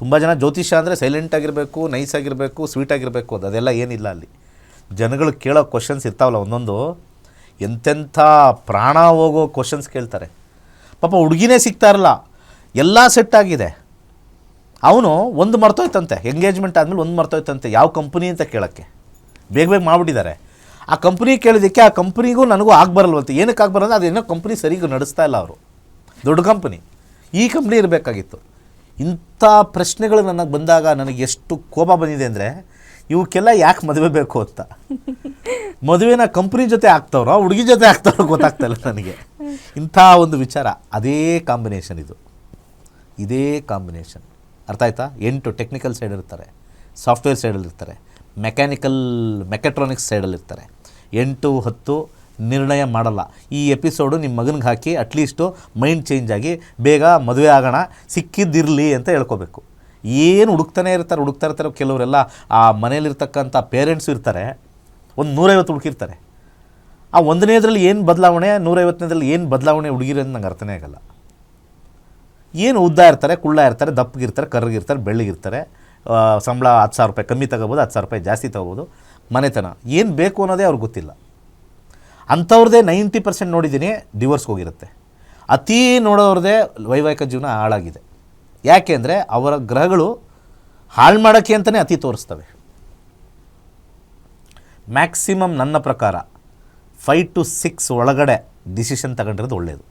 ತುಂಬ ಜನ ಜ್ಯೋತಿಷ್ಯ ಅಂದರೆ ಸೈಲೆಂಟ್ ಆಗಿರಬೇಕು ನೈಸ್ ಆಗಿರಬೇಕು ಸ್ವೀಟ್ ಆಗಿರಬೇಕು ಅದು ಅದೆಲ್ಲ ಏನಿಲ್ಲ ಅಲ್ಲಿ. ಜನಗಳು ಕೇಳೋ ಕ್ವಶನ್ಸ್ ಇರ್ತಾವಲ್ಲ ಒಂದೊಂದು. ಎಂತೆಂಥ ಪ್ರಾಣ ಹೋಗೋ ಕ್ವಶನ್ಸ್ ಕೇಳ್ತಾರೆ. ಪಾಪ ಹುಡುಗಿನೇ ಸಿಗ್ತಾ ಇರಲ್ಲ. ಎಲ್ಲ ಸೆಟ್ ಆಗಿದೆ. ಅವನು ಒಂದು ಮರ್ತೋಯ್ತಂತೆ. ಎಂಗೇಜ್ಮೆಂಟ್ ಆದಮೇಲೆ ಒಂದು ಮರ್ತೋಯ್ತಂತೆ. ಯಾವ ಕಂಪ್ನಿ ಅಂತ ಕೇಳೋಕ್ಕೆ? ಬೇಗ ಬೇಗ ಮಾಡಿಬಿಟ್ಟಿದ್ದಾರೆ. ಆ ಕಂಪ್ನಿ ಕೇಳಿದ್ದಕ್ಕೆ ಆ ಕಂಪ್ನಿಗೂ ನನಗೂ ಆಗಬಾರಲ್ವಂತೆ ಏನಕ್ಕೆ ಆಗಬಾರಲ್ಲ ಅದೇನೋ ಕಂಪ್ನಿ ಸರಿಗೂ ನಡೆಸ್ತಾ ಇಲ್ಲ ಅವರು. ದೊಡ್ಡ ಕಂಪ್ನಿ ಈ ಕಂಪ್ನಿ ಇರಬೇಕಾಗಿತ್ತು. ಇಂಥ ಪ್ರಶ್ನೆಗಳು ನನಗೆ ಬಂದಾಗ ನನಗೆ ಎಷ್ಟು ಕೋಪ ಬಂದಿದೆ ಅಂದರೆ ಇವಕ್ಕೆಲ್ಲ ಯಾಕೆ ಮದುವೆ ಬೇಕು ಅಂತ? ಮದುವೆನ ಕಂಪ್ನಿ ಜೊತೆ ಆಗ್ತಾವ್ರೋ ಹುಡುಗಿ ಜೊತೆ ಆಗ್ತಾವ್ರೋ ಗೊತ್ತಾಗ್ತಾ ಇಲ್ಲ ನನಗೆ. ಇಂಥ ಒಂದು ವಿಚಾರ ಅದೇ ಕಾಂಬಿನೇಷನ್ ಇದು. ಇದೇ ಕಾಂಬಿನೇಷನ್ ಅರ್ಥ ಆಯ್ತಾ? ಎಂಟು ಟೆಕ್ನಿಕಲ್ ಸೈಡ್ ಇರ್ತಾರೆ ಸಾಫ್ಟ್ವೇರ್ ಸೈಡಲ್ಲಿರ್ತಾರೆ ಮೆಕ್ಯಾನಿಕಲ್ ಮೆಕ್ಯಾಟ್ರಾನಿಕ್ಸ್ ಸೈಡಲ್ಲಿರ್ತಾರೆ ಎಂಟು ಹತ್ತು ನಿರ್ಣಯ ಮಾಡಲ್ಲ. ಈ ಎಪಿಸೋಡು ನಿಮ್ಮ ಮಗನಿಗೆ ಹಾಕಿ ಅಟ್ಲೀಸ್ಟು ಮೈಂಡ್ ಚೇಂಜ್ ಆಗಿ ಬೇಗ ಮದುವೆ ಆಗೋಣ, ಸಿಕ್ಕಿದ್ದಿರಲಿ ಅಂತ ಹೇಳ್ಕೋಬೇಕು. ಏನು ಹುಡುಕ್ತಾನೆ ಇರ್ತಾರೆ, ಹುಡುಕ್ತಾ ಇರ್ತಾರೆ ಕೆಲವರೆಲ್ಲ, ಆ ಮನೇಲಿರ್ತಕ್ಕಂಥ ಪೇರೆಂಟ್ಸ್ ಇರ್ತಾರೆ, ಒಂದು ನೂರೈವತ್ತು ಹುಡುಕಿರ್ತಾರೆ. ಆ ಒಂದನೇದ್ರಲ್ಲಿ ಏನು ಬದಲಾವಣೆ, ನೂರೈವತ್ತನೇದ್ರಲ್ಲಿ ಏನು ಬದಲಾವಣೆ ಹುಡುಗಿರಿ ಅಂತ ನಂಗೆ ಅರ್ಥನೇ ಆಗಲ್ಲ. ಏನು ಉದ್ದ ಇರ್ತಾರೆ, ಕುಳ್ಳ ಇರ್ತಾರೆ ದಪ್ಪಗಿರ್ತಾರೆ ಕರ್ರಗಿರ್ತಾರೆ ಬೆಳ್ಳಗಿರ್ತಾರೆ ಸಂಬಳ ಹತ್ತು ಸಾವಿರ ರೂಪಾಯಿ ಕಮ್ಮಿ ತಗೋಬೋದು, ಹತ್ತು ಸಾವಿರ ರೂಪಾಯಿ ಜಾಸ್ತಿ ತಗೋಬೋದು, ಮನೆತನ. ಏನು ಬೇಕು ಅನ್ನೋದೇ ಅವ್ರಿಗೆ ಗೊತ್ತಿಲ್ಲ. ಅಂಥವ್ರದ್ದೇ ನೈಂಟಿ ಪರ್ಸೆಂಟ್ ನೋಡಿದ್ದೀನಿ ಡಿವೋರ್ಸ್ಗೆ ಹೋಗಿರುತ್ತೆ. ಅತೀ ನೋಡೋರದೇ ವೈವಾಹಿಕ ಜೀವನ ಹಾಳಾಗಿದೆ. ಯಾಕೆ ಅಂದರೆ ಅವರ ಗ್ರಹಗಳು ಹಾಳು ಮಾಡೋಕ್ಕೆ ಅಂತಲೇ ಅತಿ ತೋರಿಸ್ತವೆ. ಮ್ಯಾಕ್ಸಿಮಮ್ ನನ್ನ ಪ್ರಕಾರ ಫೈವ್ ಟು ಸಿಕ್ಸ್ ಒಳಗಡೆ ಡಿಸಿಷನ್ ತಗೊಂಡಿರೋದು ಒಳ್ಳೆಯದು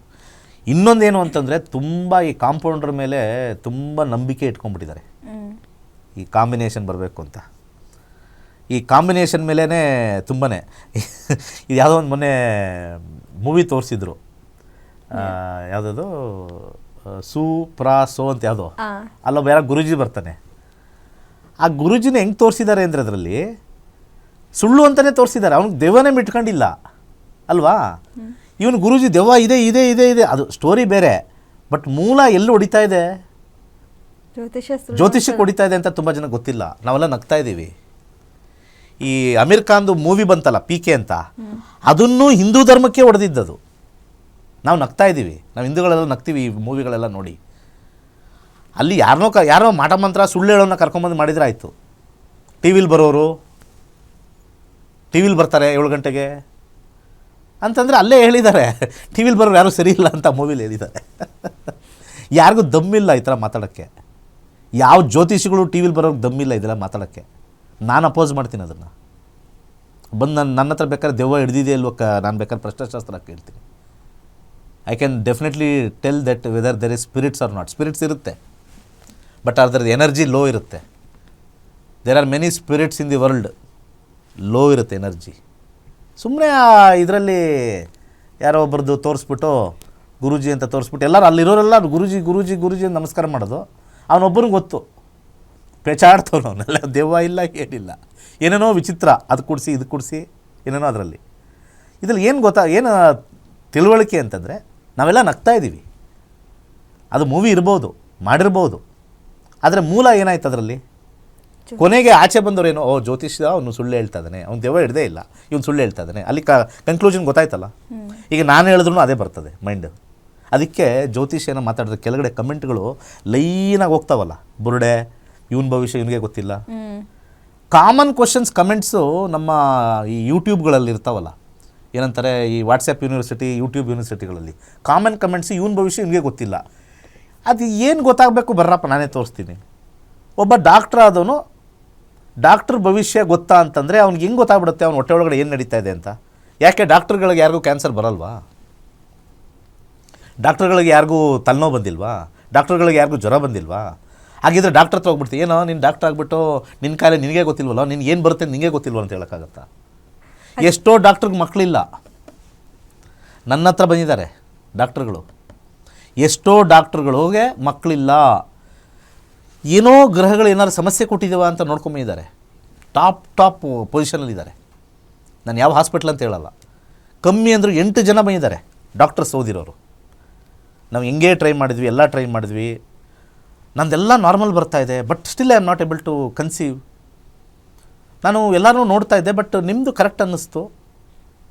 ಇನ್ನೊಂದೇನು ಅಂತಂದರೆ ತುಂಬ ಈ ಕಾಂಪೌಂಡರ್ ಮೇಲೆ ತುಂಬ ನಂಬಿಕೆ ಇಟ್ಕೊಂಡ್ಬಿಟ್ಟಿದ್ದಾರೆ. ಈ ಕಾಂಬಿನೇಷನ್ ಬರಬೇಕು ಅಂತ. ಈ ಕಾಂಬಿನೇಷನ್ ಮೇಲೇ ತುಂಬಾ ಇದು ಯಾವುದೋ ಒಂದು ಮೊನ್ನೆ ಮೂವಿ ತೋರಿಸಿದ್ರು. ಯಾವುದದು? ಸು ಪ್ರಾ ಸೋ ಅಂತ ಯಾವುದೋ. ಅಲ್ಲೊಬ್ಬ ಯಾರೋ ಗುರುಜಿ ಬರ್ತಾನೆ. ಆ ಗುರುಜಿನ ಹೆಂಗೆ ತೋರಿಸಿದ್ದಾರೆ ಅಂದರೆ ಅದರಲ್ಲಿ ಸುಳ್ಳು ಅಂತಲೇ ತೋರಿಸಿದ್ದಾರೆ. ಅವ್ನಿಗೆ ದೆವ್ವನೇ ಮಿಟ್ಕೊಂಡಿಲ್ಲ. ಅಲ್ವಾ? ಇವನು ಗುರುಜಿ ದೆವ್ವ ಇದೆ ಇದೆ ಇದೆ ಇದೆ. ಅದು ಸ್ಟೋರಿ ಬೇರೆ. ಬಟ್ ಮೂಲ ಎಲ್ಲಿ ಹೊಡಿತಾ ಇದೆ? ಜ್ಯೋತಿಷ್ಯ ಸುಳ್ಳು ಜ್ಯೋತಿಷಕ್ಕೆ ಹೊಡಿತಾ ಇದೆ ಅಂತ ತುಂಬ ಜನ ಗೊತ್ತಿಲ್ಲ. ನಾವೆಲ್ಲ ನಗ್ತಾ ಇದ್ದೀವಿ. ಈ ಅಮೀರ್ ಮೂವಿ ಬಂತಲ್ಲ, ಪಿ ಕೆ ಅಂತ, ಅದನ್ನು ಹಿಂದೂ ಧರ್ಮಕ್ಕೆ ಹೊಡೆದಿದ್ದದು ನಾವು ನಗ್ತಾ ಇದ್ದೀವಿ. ನಾವು ಹಿಂದೂಗಳೆಲ್ಲ ನಗ್ತೀವಿ ಈ ಮೂವಿಗಳೆಲ್ಲ ನೋಡಿ. ಅಲ್ಲಿ ಯಾರನ್ನೋ ಕ, ಯಾರೋ ಮಾಟ ಮಂತ್ರ ಸುಳ್ಳು ಹೇಳೋನ್ನ ಕರ್ಕೊಂಬಂದು ಮಾಡಿದ್ರೆ ಆಯಿತು. ಟಿ ವಿಲಿ ಬರೋರು, ಟಿ ವಿಲಿ ಬರ್ತಾರೆ ಏಳು ಗಂಟೆಗೆ. ಅಂತಂದರೆ ಅಲ್ಲೇ ಹೇಳಿದ್ದಾರೆ. ಟಿ ವಿಲಿ ಬರೋರು ಯಾರೂ ಸರಿ ಇಲ್ಲ ಅಂತ ಮೂವಿಲಿ ಹೇಳಿದ್ದಾರೆ. ಯಾರಿಗೂ ದಮ್ಮಿಲ್ಲ ಈ ಥರ ಮಾತಾಡೋಕ್ಕೆ. ಯಾವ ಜ್ಯೋತಿಷಿಗಳು ಟಿ ವಿಲಿ ಬರೋಕ್ಕೆ ದಮ್ಮಿಲ್ಲ ಇದೆಲ್ಲ ಮಾತಾಡೋಕ್ಕೆ. ನಾನು ಅಪೋಸ್ ಮಾಡ್ತೀನಿ ಅದನ್ನು. ಬಂದು ನನ್ನ ನನ್ನ ಹತ್ರ ಬೇಕಾದ್ರೆ ದೆವ್ವ ಹಿಡ್ದಿದೆ ಇಲ್ವೋ ನಾನು ಬೇಕಾದ್ರೆ ಪ್ರಶ್ನಶಾಸ್ತ್ರ ಕೇಳ್ತೀನಿ. I can definitely tell that whether there is spirits or not spirits ಇರುತ್ತೆ. ಬಟ್ ಅದ್ರದ್ದು ಎನರ್ಜಿ ಲೋ ಇರುತ್ತೆ. There are many spirits in the world low ಇರುತ್ತೆ ಎನರ್ಜಿ ಸುಮ್ಮನೆ ಇದರಲ್ಲಿ ಯಾರೋ ಒಬ್ರದ್ದು ತೋರಿಸ್ಬಿಟ್ಟು, ಗುರೂಜಿ ಅಂತ ತೋರಿಸ್ಬಿಟ್ಟು, ಎಲ್ಲರೂ ಅಲ್ಲಿರೋರೆಲ್ಲ ಗುರುಜಿ, ಗುರೂಜಿ, ಗುರುಜಿ ಅಂತ ನಮಸ್ಕಾರ ಮಾಡೋದು. ಅವನೊಬ್ಬನಿಗೆ ಗೊತ್ತು. ಪೆಚಾಡ್ತವ್ನು ಅವನೆಲ್ಲ ದೆವ್ವ ಇಲ್ಲ ಏನಿಲ್ಲ. ಏನೇನೋ ವಿಚಿತ್ರ. ಅದು ಕೊಡಿಸಿ ಇದು ಕೊಡಿಸಿ ಏನೇನೋ ಅದರಲ್ಲಿ. ಇದ್ರಲ್ಲಿ ಏನು ಗೊತ್ತಾ ಏನು ತಿಳುವಳಿಕೆ ಅಂತಂದರೆ ನಾವೆಲ್ಲ ನಗ್ತಾ ಇದ್ದೀವಿ. ಅದು ಮೂವಿ ಇರ್ಬೋದು ಮಾಡಿರ್ಬೋದು. ಆದರೆ ಮೂಲ ಏನಾಯ್ತು ಅದರಲ್ಲಿ? ಕೊನೆಗೆ ಆಚೆ ಬಂದವರೇನೋ ಓ ಜ್ಯೋತಿಷ್ಯ ಅವನು ಸುಳ್ಳು ಹೇಳ್ತಾ ಇದ್ದಾನೆ. ಅವ್ನು ದೆವ್ವ ಹಿಡ್ದೇ ಇಲ್ಲ. ಇವನು ಸುಳ್ಳು ಹೇಳ್ತಾ ಇದ್ದಾನೆ. ಅಲ್ಲಿ ಕ ಕನ್ಕ್ಲೂಷನ್ ಗೊತ್ತಾಯ್ತಲ್ಲ? ಈಗ ನಾನು ಹೇಳಿದ್ರು ಅದೇ ಬರ್ತದೆ ಮೈಂಡ್ ಅದಕ್ಕೆ ಜ್ಯೋತಿಷ್ಯನ ಮಾತಾಡಿದ್ರೆ ಕೆಳಗಡೆ ಕಮೆಂಟ್ಗಳು ಲೈನಾಗಿ ಹೋಗ್ತಾವಲ್ಲ ಬುರುಡೆ ಇವನ ಭವಿಷ್ಯ ಇವನಿಗೆ ಗೊತ್ತಿಲ್ಲ. ಕಾಮನ್ ಕ್ವಶನ್ಸ್ ಕಮೆಂಟ್ಸು ನಮ್ಮ ಈ ಯೂಟ್ಯೂಬ್ಗಳಲ್ಲಿ ಇರ್ತಾವಲ್ಲ. ಏನಂತಾರೆ ಈ ವಾಟ್ಸಪ್ ಯೂನಿವರ್ಸಿಟಿ ಯೂಟ್ಯೂಬ್ ಯೂನಿವರ್ಸಿಟಿಗಳಲ್ಲಿ ಕಾಮನ್ ಕಮೆಂಟ್ಸ್ ಇವನ ಭವಿಷ್ಯ ಇವನಿಗೆ ಗೊತ್ತಿಲ್ಲ. ಅದು ಏನು ಗೊತ್ತಾಗಬೇಕು ಬರ್ರಪ್ಪ ನಾನೇ ತೋರಿಸ್ತೀನಿ. ಒಬ್ಬ ಡಾಕ್ಟ್ರ್ ಆದವನು ಡಾಕ್ಟ್ರ್ ಭವಿಷ್ಯ ಗೊತ್ತಾ ಅಂತಂದರೆ ಅವ್ನಿಗೆ ಹೆಂಗೆ ಗೊತ್ತಾಗ್ಬಿಡುತ್ತೆ ಅವ್ನ ಹೊಟ್ಟೆ ಒಳಗಡೆ ಏನು ನಡೀತಾ ಇದೆ ಅಂತ. ಯಾಕೆ ಡಾಕ್ಟರ್ಗಳಿಗೆ ಯಾರಿಗೂ ಕ್ಯಾನ್ಸರ್ ಬರಲ್ವಾ? ಡಾಕ್ಟರ್ಗಳಿಗೆ ಯಾರಿಗೂ ತಲೆನೋವು ಬಂದಿಲ್ವಾ? ಡಾಕ್ಟರ್ಗಳಿಗೆ ಯಾರಿಗೂ ಜ್ವರ ಬಂದಿಲ್ವಾ? ಹಾಗಿದ್ರೆ ಡಾಕ್ಟರ್ ಹತ್ರ ಹೋಗ್ಬಿಡ್ತೀವಿ ಏನೋ ನೀನು ಡಾಕ್ಟರ್ ಆಗಿಬಿಟ್ಟು ನಿನ್ನ ಕಾಲೇ ನಿನಗೆ ಗೊತ್ತಿಲ್ವಲ್ಲ? ನಿನ್ಗೆ ಏನು ಬರುತ್ತೆ ನಿನಗೆ ಗೊತ್ತಿಲ್ವಲ್ಲ ಅಂತ ಹೇಳೋಕ್ಕಾಗತ್ತಾ? ಎಷ್ಟೋ ಡಾಕ್ಟ್ರಿಗೆ ಮಕ್ಕಳಿಲ್ಲ ನನ್ನ ಹತ್ರ ಬಂದಿದ್ದಾರೆ ಡಾಕ್ಟ್ರುಗಳು ಎಷ್ಟೋ ಡಾಕ್ಟ್ರುಗಳಿಗೆ ಮಕ್ಕಳಿಲ್ಲ ಏನೋ ಗ್ರಹಗಳು ಏನಾದ್ರು ಸಮಸ್ಯೆ ಕೊಟ್ಟಿದ್ದೀವ ಅಂತ ನೋಡ್ಕೊಂಬಿದ್ದಾರೆ ಟಾಪ್ ಟಾಪ್ ಪೊಸಿಷನಲ್ಲಿದ್ದಾರೆ ನಾನು ಯಾವ ಹಾಸ್ಪಿಟ್ಲ್ ಅಂತ ಹೇಳಲ್ಲ. ಕಮ್ಮಿ ಅಂದರೂ ಎಂಟು ಜನ ಬಂದಿದ್ದಾರೆ. ಡಾಕ್ಟರ್ಸ್ ಓದಿರೋರು. ನಾವು ಹೆಂಗೆ ಟ್ರೈ ಮಾಡಿದ್ವಿ ಎಲ್ಲ ಟ್ರೈ ಮಾಡಿದ್ವಿ. ನಂದೆಲ್ಲ ನಾರ್ಮಲ್ ಬರ್ತಾ ಇದೆ but still I am not able to conceive ನಾನು ಎಲ್ಲರೂ ನೋಡ್ತಾ ಇದ್ದೆ ಬಟ್ ನಿಮ್ಮದು ಕರೆಕ್ಟ್ ಅನ್ನಿಸ್ತು.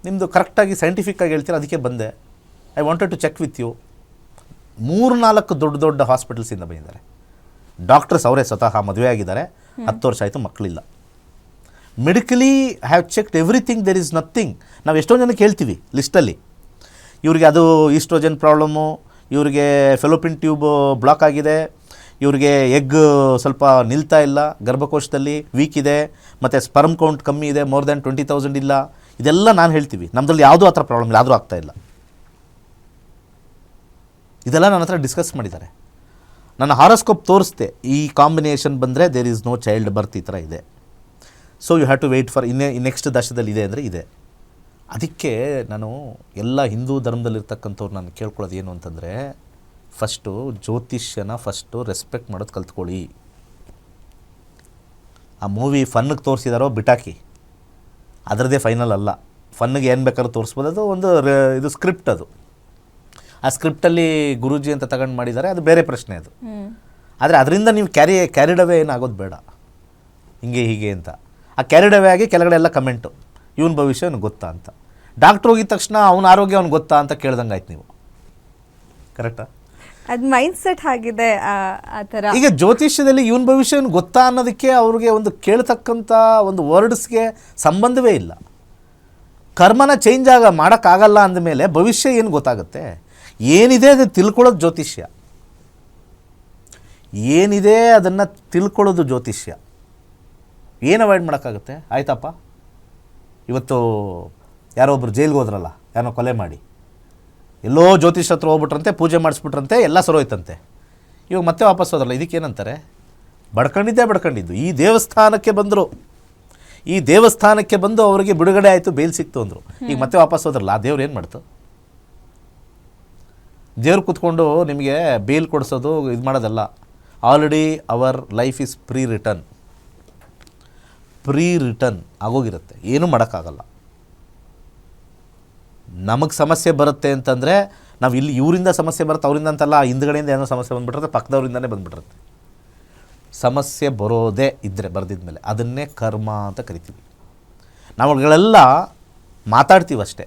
ನಿಮ್ಮದು ಕರೆಕ್ಟಾಗಿ ಸೈಂಟಿಫಿಕ್ಕಾಗಿ ಹೇಳ್ತೀರ ಅದಕ್ಕೆ ಬಂದೆ. I wanted to check with you ಮೂರು ನಾಲ್ಕು ದೊಡ್ಡ ದೊಡ್ಡ ಹಾಸ್ಪಿಟಲ್ಸಿಂದ ಬಂದಿದ್ದಾರೆ. ಡಾಕ್ಟರ್ಸ್ ಅವರೇ ಸ್ವತಃ ಮದುವೆ ಆಗಿದ್ದಾರೆ. ಹತ್ತು ವರ್ಷ ಆಯಿತು ಮಕ್ಕಳಿಲ್ಲ. Medically have checked everything there is nothing ನಾವು ಎಷ್ಟೊಂದು ಜನಕ್ಕೆ ಹೇಳ್ತೀವಿ ಲಿಸ್ಟಲ್ಲಿ ಇವರಿಗೆ ಅದು ಈಸ್ಟ್ರೋಜನ್ ಪ್ರಾಬ್ಲಮ್ಮು ಇವರಿಗೆ ಫೆಲೋಪಿನ್ ಟ್ಯೂಬ್ ಬ್ಲಾಕ್ ಆಗಿದೆ. ಇವ್ರಿಗೆ ಎಗ್ ಸ್ವಲ್ಪ ನಿಲ್ತಾ ಇಲ್ಲ. ಗರ್ಭಕೋಶದಲ್ಲಿ ವೀಕ್ ಇದೆ. ಮತ್ತು ಸ್ಪರ್ಮ್ ಕೌಂಟ್ ಕಮ್ಮಿ ಇದೆ ಮೋರ್ ದ್ಯಾನ್ ಟ್ವೆಂಟಿ ತೌಸಂಡ್ ಇಲ್ಲ. ಇದೆಲ್ಲ ನಾನು ಹೇಳ್ತೀವಿ. ನಮ್ಮದ್ರಲ್ಲಿ ಯಾವುದೂ ಆ ಥರ ಪ್ರಾಬ್ಲಮ್ ಇಲ್ಲ. ಆದರೂ ಆಗ್ತಾ ಇಲ್ಲ. ಇದೆಲ್ಲ ನನ್ನ ಹತ್ರ ಡಿಸ್ಕಸ್ ಮಾಡಿದ್ದಾರೆ. ನನ್ನ ಹಾರೋಸ್ಕೋಪ್ ತೋರಿಸ್ದೆ ಈ ಕಾಂಬಿನೇಷನ್ ಬಂದರೆ there is no child birth ಈ ಥರ ಇದೆ. So you have to wait for ಇನ್ನೇ ನೆಕ್ಸ್ಟ್ ದಶದಲ್ಲಿ ಇದೆ ಅಂದರೆ ಇದೆ. ಅದಕ್ಕೆ ನಾನು ಎಲ್ಲ ಹಿಂದೂ ಧರ್ಮದಲ್ಲಿರ್ತಕ್ಕಂಥವ್ರು ನಾನು ಕೇಳ್ಕೊಳ್ಳೋದು ಏನು ಅಂತಂದರೆ ಫಸ್ಟು ಜ್ಯೋತಿಷ್ಯನ ಫಸ್ಟು ರೆಸ್ಪೆಕ್ಟ್ ಮಾಡೋದು ಕಲ್ತ್ಕೊಳ್ಳಿ. ಆ ಮೂವಿ ಫನ್ನಿಗೆ ತೋರಿಸಿದಾರೋ ಬಿಟಾಕಿ. ಅದರದ್ದೇ ಫೈನಲ್ ಅಲ್ಲ. ಫನ್ನಿಗೆ ಏನು ಬೇಕಾದ್ರೂ ತೋರಿಸ್ಬೋದು. ಅದು ಒಂದು ಇದು ಸ್ಕ್ರಿಪ್ಟ್ ಅದು. ಆ ಸ್ಕ್ರಿಪ್ಟಲ್ಲಿ ಗುರೂಜಿ ಅಂತ ತಗೊಂಡು ಮಾಡಿದ್ದಾರೆ ಅದು ಬೇರೆ ಪ್ರಶ್ನೆ ಅದು. ಆದರೆ ಅದರಿಂದ ನೀವು ಕ್ಯಾರಿ ಕ್ಯಾರಿಡ್ ಅವೇ ಏನಾಗೋದು ಬೇಡ. ಹಿಂಗೆ ಹೀಗೆ ಅಂತ. ಆ ಕ್ಯಾರಿಡ್ ಅವೇ ಆಗಿ ಕೆಳಗಡೆ ಎಲ್ಲ ಕಮೆಂಟು ಇವನ ಭವಿಷ್ಯ ಅವ್ನಿಗೆ ಗೊತ್ತಾ ಅಂತ. ಡಾಕ್ಟ್ರ್ ಹೋಗಿದ ತಕ್ಷಣ ಅವನ ಆರೋಗ್ಯ ಅವ್ನಿಗೆ ಗೊತ್ತಾ ಅಂತ ಕೇಳ್ದಂಗೆ ಆಯ್ತು ನೀವು ಕರೆಕ್ಟಾ ಅದ್ ಮೈಂಡ್ ಸೆಟ್ ಆಗಿದೆ, ಆ ಈಗ ಜ್ಯೋತಿಷ್ಯದಲ್ಲಿ ಇವನ್ ಭವಿಷ್ಯ ಗೊತ್ತಾ ಅನ್ನೋದಕ್ಕೆ ಅವ್ರಿಗೆ ಒಂದು ಕೇಳ್ತಕ್ಕಂಥ ಒಂದು ವರ್ಡ್ಸ್ಗೆ ಸಂಬಂಧವೇ ಇಲ್ಲ. ಕರ್ಮನ ಚೇಂಜ್ ಆಗ ಮಾಡೋಕ್ಕಾಗಲ್ಲ ಅಂದಮೇಲೆ ಭವಿಷ್ಯ ಏನು ಗೊತ್ತಾಗುತ್ತೆ? ಏನಿದೆ ಅದು ತಿಳ್ಕೊಳ್ಳೋದು ಜ್ಯೋತಿಷ್ಯ. ಏನಿದೆ ಅದನ್ನು ತಿಳ್ಕೊಳ್ಳೋದು ಜ್ಯೋತಿಷ್ಯ. ಏನು ಅವಾಯ್ಡ್ ಮಾಡೋಕ್ಕಾಗುತ್ತೆ? ಆಯ್ತಪ್ಪ. ಇವತ್ತು ಯಾರೋ ಒಬ್ರು ಜೈಲಿಗೆ ಹೋದ್ರಲ್ಲ ಯಾರೋ ಕೊಲೆ ಮಾಡಿ. ಎಲ್ಲೋ ಜ್ಯೋತಿಷ್ ಹತ್ರ ಹೋಗ್ಬಿಟ್ರಂತೆ ಪೂಜೆ ಮಾಡಿಸ್ಬಿಟ್ರಂತೆ ಎಲ್ಲ ಸರೋಯ್ತಂತೆ. ಇವಾಗ ಮತ್ತೆ ವಾಪಸ್ ಹೋದ್ರಲ್ಲ ಇದಕ್ಕೇನಂತಾರೆ? ಬಡ್ಕೊಂಡಿದ್ದೇ ಬಡ್ಕೊಂಡಿದ್ದು. ಈ ದೇವಸ್ಥಾನಕ್ಕೆ ಬಂದರು. ಈ ದೇವಸ್ಥಾನಕ್ಕೆ ಬಂದು ಅವರಿಗೆ ಬಿಡುಗಡೆ ಆಯಿತು ಬೇಲ್ ಸಿಕ್ತು ಅಂದರು. ಈಗ ಮತ್ತೆ ವಾಪಸ್ ಹೋದ್ರಲ್ಲ ಆ ದೇವ್ರು ಏನು ಮಾಡ್ತು? ದೇವ್ರು ಕೂತ್ಕೊಂಡು ನಿಮಗೆ ಬೇಲ್ ಕೊಡಿಸೋದು ಇದು ಮಾಡೋದಲ್ಲ. Already our life is pre return pre return ಆಗೋಗಿರುತ್ತೆ. ಏನೂ ಮಾಡೋಕ್ಕಾಗಲ್ಲ. ನಮಗೆ ಸಮಸ್ಯೆ ಬರುತ್ತೆ ಅಂತಂದರೆ ನಾವು ಇಲ್ಲಿ ಇವರಿಂದ ಸಮಸ್ಯೆ ಬರುತ್ತೆ ಅವರಿಂದ ಅಂತಲ್ಲ ಹಿಂದ್ಗಡೆಯಿಂದ ಏನೋ ಸಮಸ್ಯೆ ಬಂದುಬಿಟ್ಟಿರುತ್ತೆ ಪಕ್ಕದವರಿಂದನೇ ಬಂದುಬಿಟ್ಟಿರುತ್ತೆ. ಸಮಸ್ಯೆ ಬರೋದೇ ಇದ್ದರೆ ಬರೆದಿದ್ಮೇಲೆ ಅದನ್ನೇ ಕರ್ಮ ಅಂತ ಕರಿತೀವಿ. ನಾವುಗಳೆಲ್ಲ ಮಾತಾಡ್ತೀವಿ ಅಷ್ಟೇ.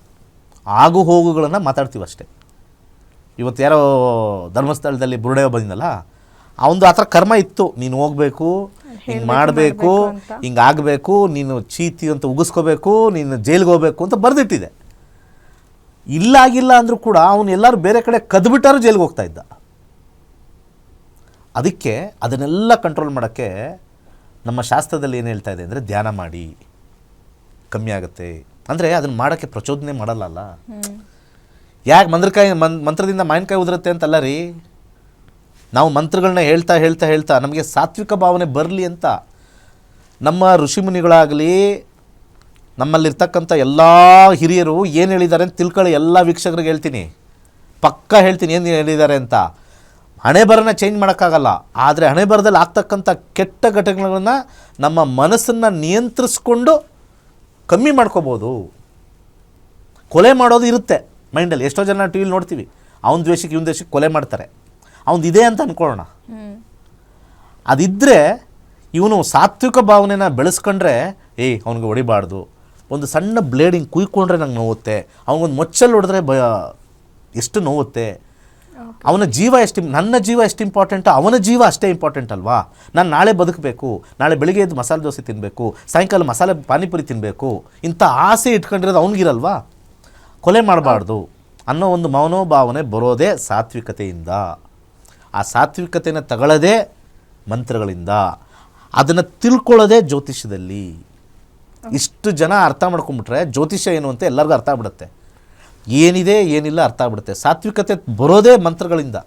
ಆಗು ಹೋಗುಗಳನ್ನು ಮಾತಾಡ್ತೀವಿ ಅಷ್ಟೇ. ಇವತ್ತು ಯಾರೋ ಧರ್ಮಸ್ಥಳದಲ್ಲಿ ಬುರುಡೆ ಬಂದಿದ್ದಲ್ಲ ಅವನದು ಆ ಥರ ಕರ್ಮ ಇತ್ತು. ನೀನು ಹೋಗಬೇಕು ಹಿಂಗೆ ಮಾಡಬೇಕು ಹಿಂಗೆ ಆಗಬೇಕು ನೀನು ಚೀತಿ ಅಂತ ಉಗಿಸ್ಕೋಬೇಕು ನೀನು ಜೈಲಿಗೆ ಹೋಗಬೇಕು ಅಂತ ಬರೆದಿಟ್ಟಿದೆ. ಇಲ್ಲ ಆಗಿಲ್ಲ ಅಂದರೂ ಕೂಡ ಅವನು ಎಲ್ಲರೂ ಬೇರೆ ಕಡೆ ಕದ್ಬಿಟ್ಟಾರು ಜೈಲಿಗೆ ಹೋಗ್ತಾ ಇದ್ದ. ಅದಕ್ಕೆ ಅದನ್ನೆಲ್ಲ ಕಂಟ್ರೋಲ್ ಮಾಡೋಕ್ಕೆ ನಮ್ಮ ಶಾಸ್ತ್ರದಲ್ಲಿ ಏನು ಹೇಳ್ತಾ ಇದೆ ಅಂದರೆ ಧ್ಯಾನ ಮಾಡಿ, ಕಮ್ಮಿ ಆಗುತ್ತೆ. ಅಂದರೆ ಅದನ್ನು ಮಾಡೋಕ್ಕೆ ಪ್ರಚೋದನೆ ಮಾಡಲ್ಲ ಯಾಕೆ ಮಂತ್ರಕಾಯಿ ಮನ್, ಮಂತ್ರದಿಂದ ಮಾವಿನಕಾಯಿ ಉದುರುತ್ತೆ ಅಂತಲ್ಲ ರೀ? ನಾವು ಮಂತ್ರಗಳನ್ನ ಹೇಳ್ತಾ ಹೇಳ್ತಾ ಹೇಳ್ತಾ ನಮಗೆ ಸಾತ್ವಿಕ ಭಾವನೆ ಬರಲಿ ಅಂತ ನಮ್ಮ ಋಷಿಮುನಿಗಳಾಗಲಿ ನಮ್ಮಲ್ಲಿರ್ತಕ್ಕಂಥ ಎಲ್ಲ ಹಿರಿಯರು ಏನು ಹೇಳಿದ್ದಾರೆ ಅಂತ ತಿಳ್ಕೊಳ್ಳಿ, ಎಲ್ಲ ವೀಕ್ಷಕರಿಗೆ ಹೇಳ್ತೀನಿ. ಪಕ್ಕ ಹೇಳ್ತೀನಿ ಏನು ಹೇಳಿದ್ದಾರೆ ಅಂತ. ಹಣೆ ಬರನ ಚೇಂಜ್ ಮಾಡೋಕ್ಕಾಗಲ್ಲ. ಆದರೆ ಹಣೆ ಬರದಲ್ಲಿ ಆಗ್ತಕ್ಕಂಥ ಕೆಟ್ಟ ಘಟನೆಗಳನ್ನು ನಮ್ಮ ಮನಸ್ಸನ್ನು ನಿಯಂತ್ರಿಸ್ಕೊಂಡು ಕಮ್ಮಿ ಮಾಡ್ಕೋಬೋದು. ಕೊಲೆ ಮಾಡೋದು ಇರುತ್ತೆ ಮೈಂಡಲ್ಲಿ ಎಷ್ಟೋ ಜನ ಟಿ ವಿಲಿ ನೋಡ್ತೀವಿ. ಅವನ ದ್ವೇಷಕ್ಕೆ ಇವನ ದ್ವೇಷಕ್ಕೆ ಕೊಲೆ ಮಾಡ್ತಾರೆ. ಅವ್ನದು ಇದೆ ಅಂತ ಅಂದ್ಕೊಳ್ಳೋಣ ಅದಿದ್ದರೆ ಇವನು ಸಾತ್ವಿಕ ಭಾವನೆನ ಬೆಳೆಸ್ಕೊಂಡ್ರೆ, ಏಯ್, ಅವನಿಗೆ ಹೊಡಿಬಾರ್ದು. ಒಂದು ಸಣ್ಣ ಬ್ಲೇಡಿಂಗ್ ಹಿಂಗೆ ಕುಯ್ಕೊಂಡ್ರೆ ನಂಗೆ ನೋವುತ್ತೆ. ಅವನಿಗೊಂದು ಮೊಚ್ಚಲ್ಲಿ ಹೊಡೆದ್ರೆ ಭಯ ಎಷ್ಟು ನೋವುತ್ತೆ. ಅವನ ಜೀವ ಎಷ್ಟು ನನ್ನ ಜೀವ ಎಷ್ಟು ಇಂಪಾರ್ಟೆಂಟ್ ಅವನ ಜೀವ ಅಷ್ಟೇ ಇಂಪಾರ್ಟೆಂಟ್ ಅಲ್ವಾ? ನಾನು ನಾಳೆ ಬದುಕಬೇಕು ನಾಳೆ ಬೆಳಿಗ್ಗೆ ಎದ್ದು ಮಸಾಲೆ ದೋಸೆ ತಿನ್ನಬೇಕು ಸಾಯಂಕಾಲ ಮಸಾಲೆ ಪಾನಿಪುರಿ ತಿನ್ನಬೇಕು ಇಂಥ ಆಸೆ ಇಟ್ಕೊಂಡಿರೋದು ಅವನಿಗಿರಲ್ವಾ? ಕೊಲೆ ಮಾಡಬಾರ್ದು. ಅನ್ನೋ ಒಂದು ಮನೋಭಾವನೆ ಬರೋದೇ ಸಾತ್ವಿಕತೆಯಿಂದ. ಆ ಸಾತ್ವಿಕತೆಯನ್ನು ತಗೊಳ್ಳೋದೇ ಮಂತ್ರಗಳಿಂದ. ಅದನ್ನು ತಿಳ್ಕೊಳ್ಳೋದೇ ಜ್ಯೋತಿಷ್ಯದಲ್ಲಿ. ಇಷ್ಟು ಜನ ಅರ್ಥ ಮಾಡ್ಕೊಂಬಿಟ್ರೆ ಜ್ಯೋತಿಷ್ಯ ಏನು ಅಂತ ಎಲ್ಲರಿಗೂ ಅರ್ಥ ಆಗ್ಬಿಡುತ್ತೆ. ಏನಿದೆ ಏನಿಲ್ಲ ಅರ್ಥ ಆಗ್ಬಿಡುತ್ತೆ. ಸಾತ್ವಿಕತೆ ಬರೋದೇ ಮಂತ್ರಗಳಿಂದ.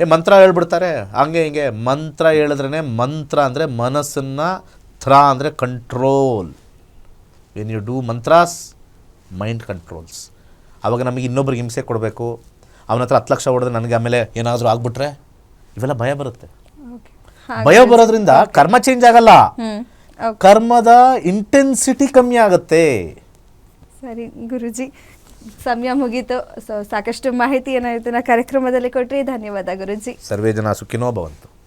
ಏ ಮಂತ್ರ ಹೇಳ್ಬಿಡ್ತಾರೆ. ಹಂಗೆ ಹಿಂಗೆ ಮಂತ್ರ ಹೇಳಿದ್ರೇ ಮಂತ್ರ ಅಂದರೆ ಮನಸ್ಸನ್ನು ಥ್ರ ಅಂದರೆ control when you do mantras mind controls ಆವಾಗ ನಮಗೆ ಇನ್ನೊಬ್ರಿಗೆ ಹಿಂಸೆ ಕೊಡಬೇಕು. ಅವನ ಹತ್ರ ಹತ್ತು ಲಕ್ಷ ಹೊಡೆದ್ರೆ ನನಗೆ ಆಮೇಲೆ ಏನಾದರೂ ಆಗ್ಬಿಟ್ರೆ ಇವೆಲ್ಲ ಭಯ ಬರುತ್ತೆ. ಭಯ ಬರೋದ್ರಿಂದ ಕರ್ಮ ಚೇಂಜ್ ಆಗಲ್ಲ. ಕರ್ಮದ ಇಂಟೆನ್ಸಿಟಿ ಕಮ್ಮಿ ಆಗುತ್ತೆ. ಸರಿ ಗುರುಜಿ ಸಮಯ ಮುಗೀತು. ಸೊ ಸಾಕಷ್ಟು ಮಾಹಿತಿ ಏನಾಯಿತು ನಾ ಕಾರ್ಯಕ್ರಮದಲ್ಲಿ ಕೊಟ್ರಿ. ಧನ್ಯವಾದ ಗುರುಜಿ. ಸರ್ವೇ ಜನ ಸುಖಿನೋ ಭವಂತು.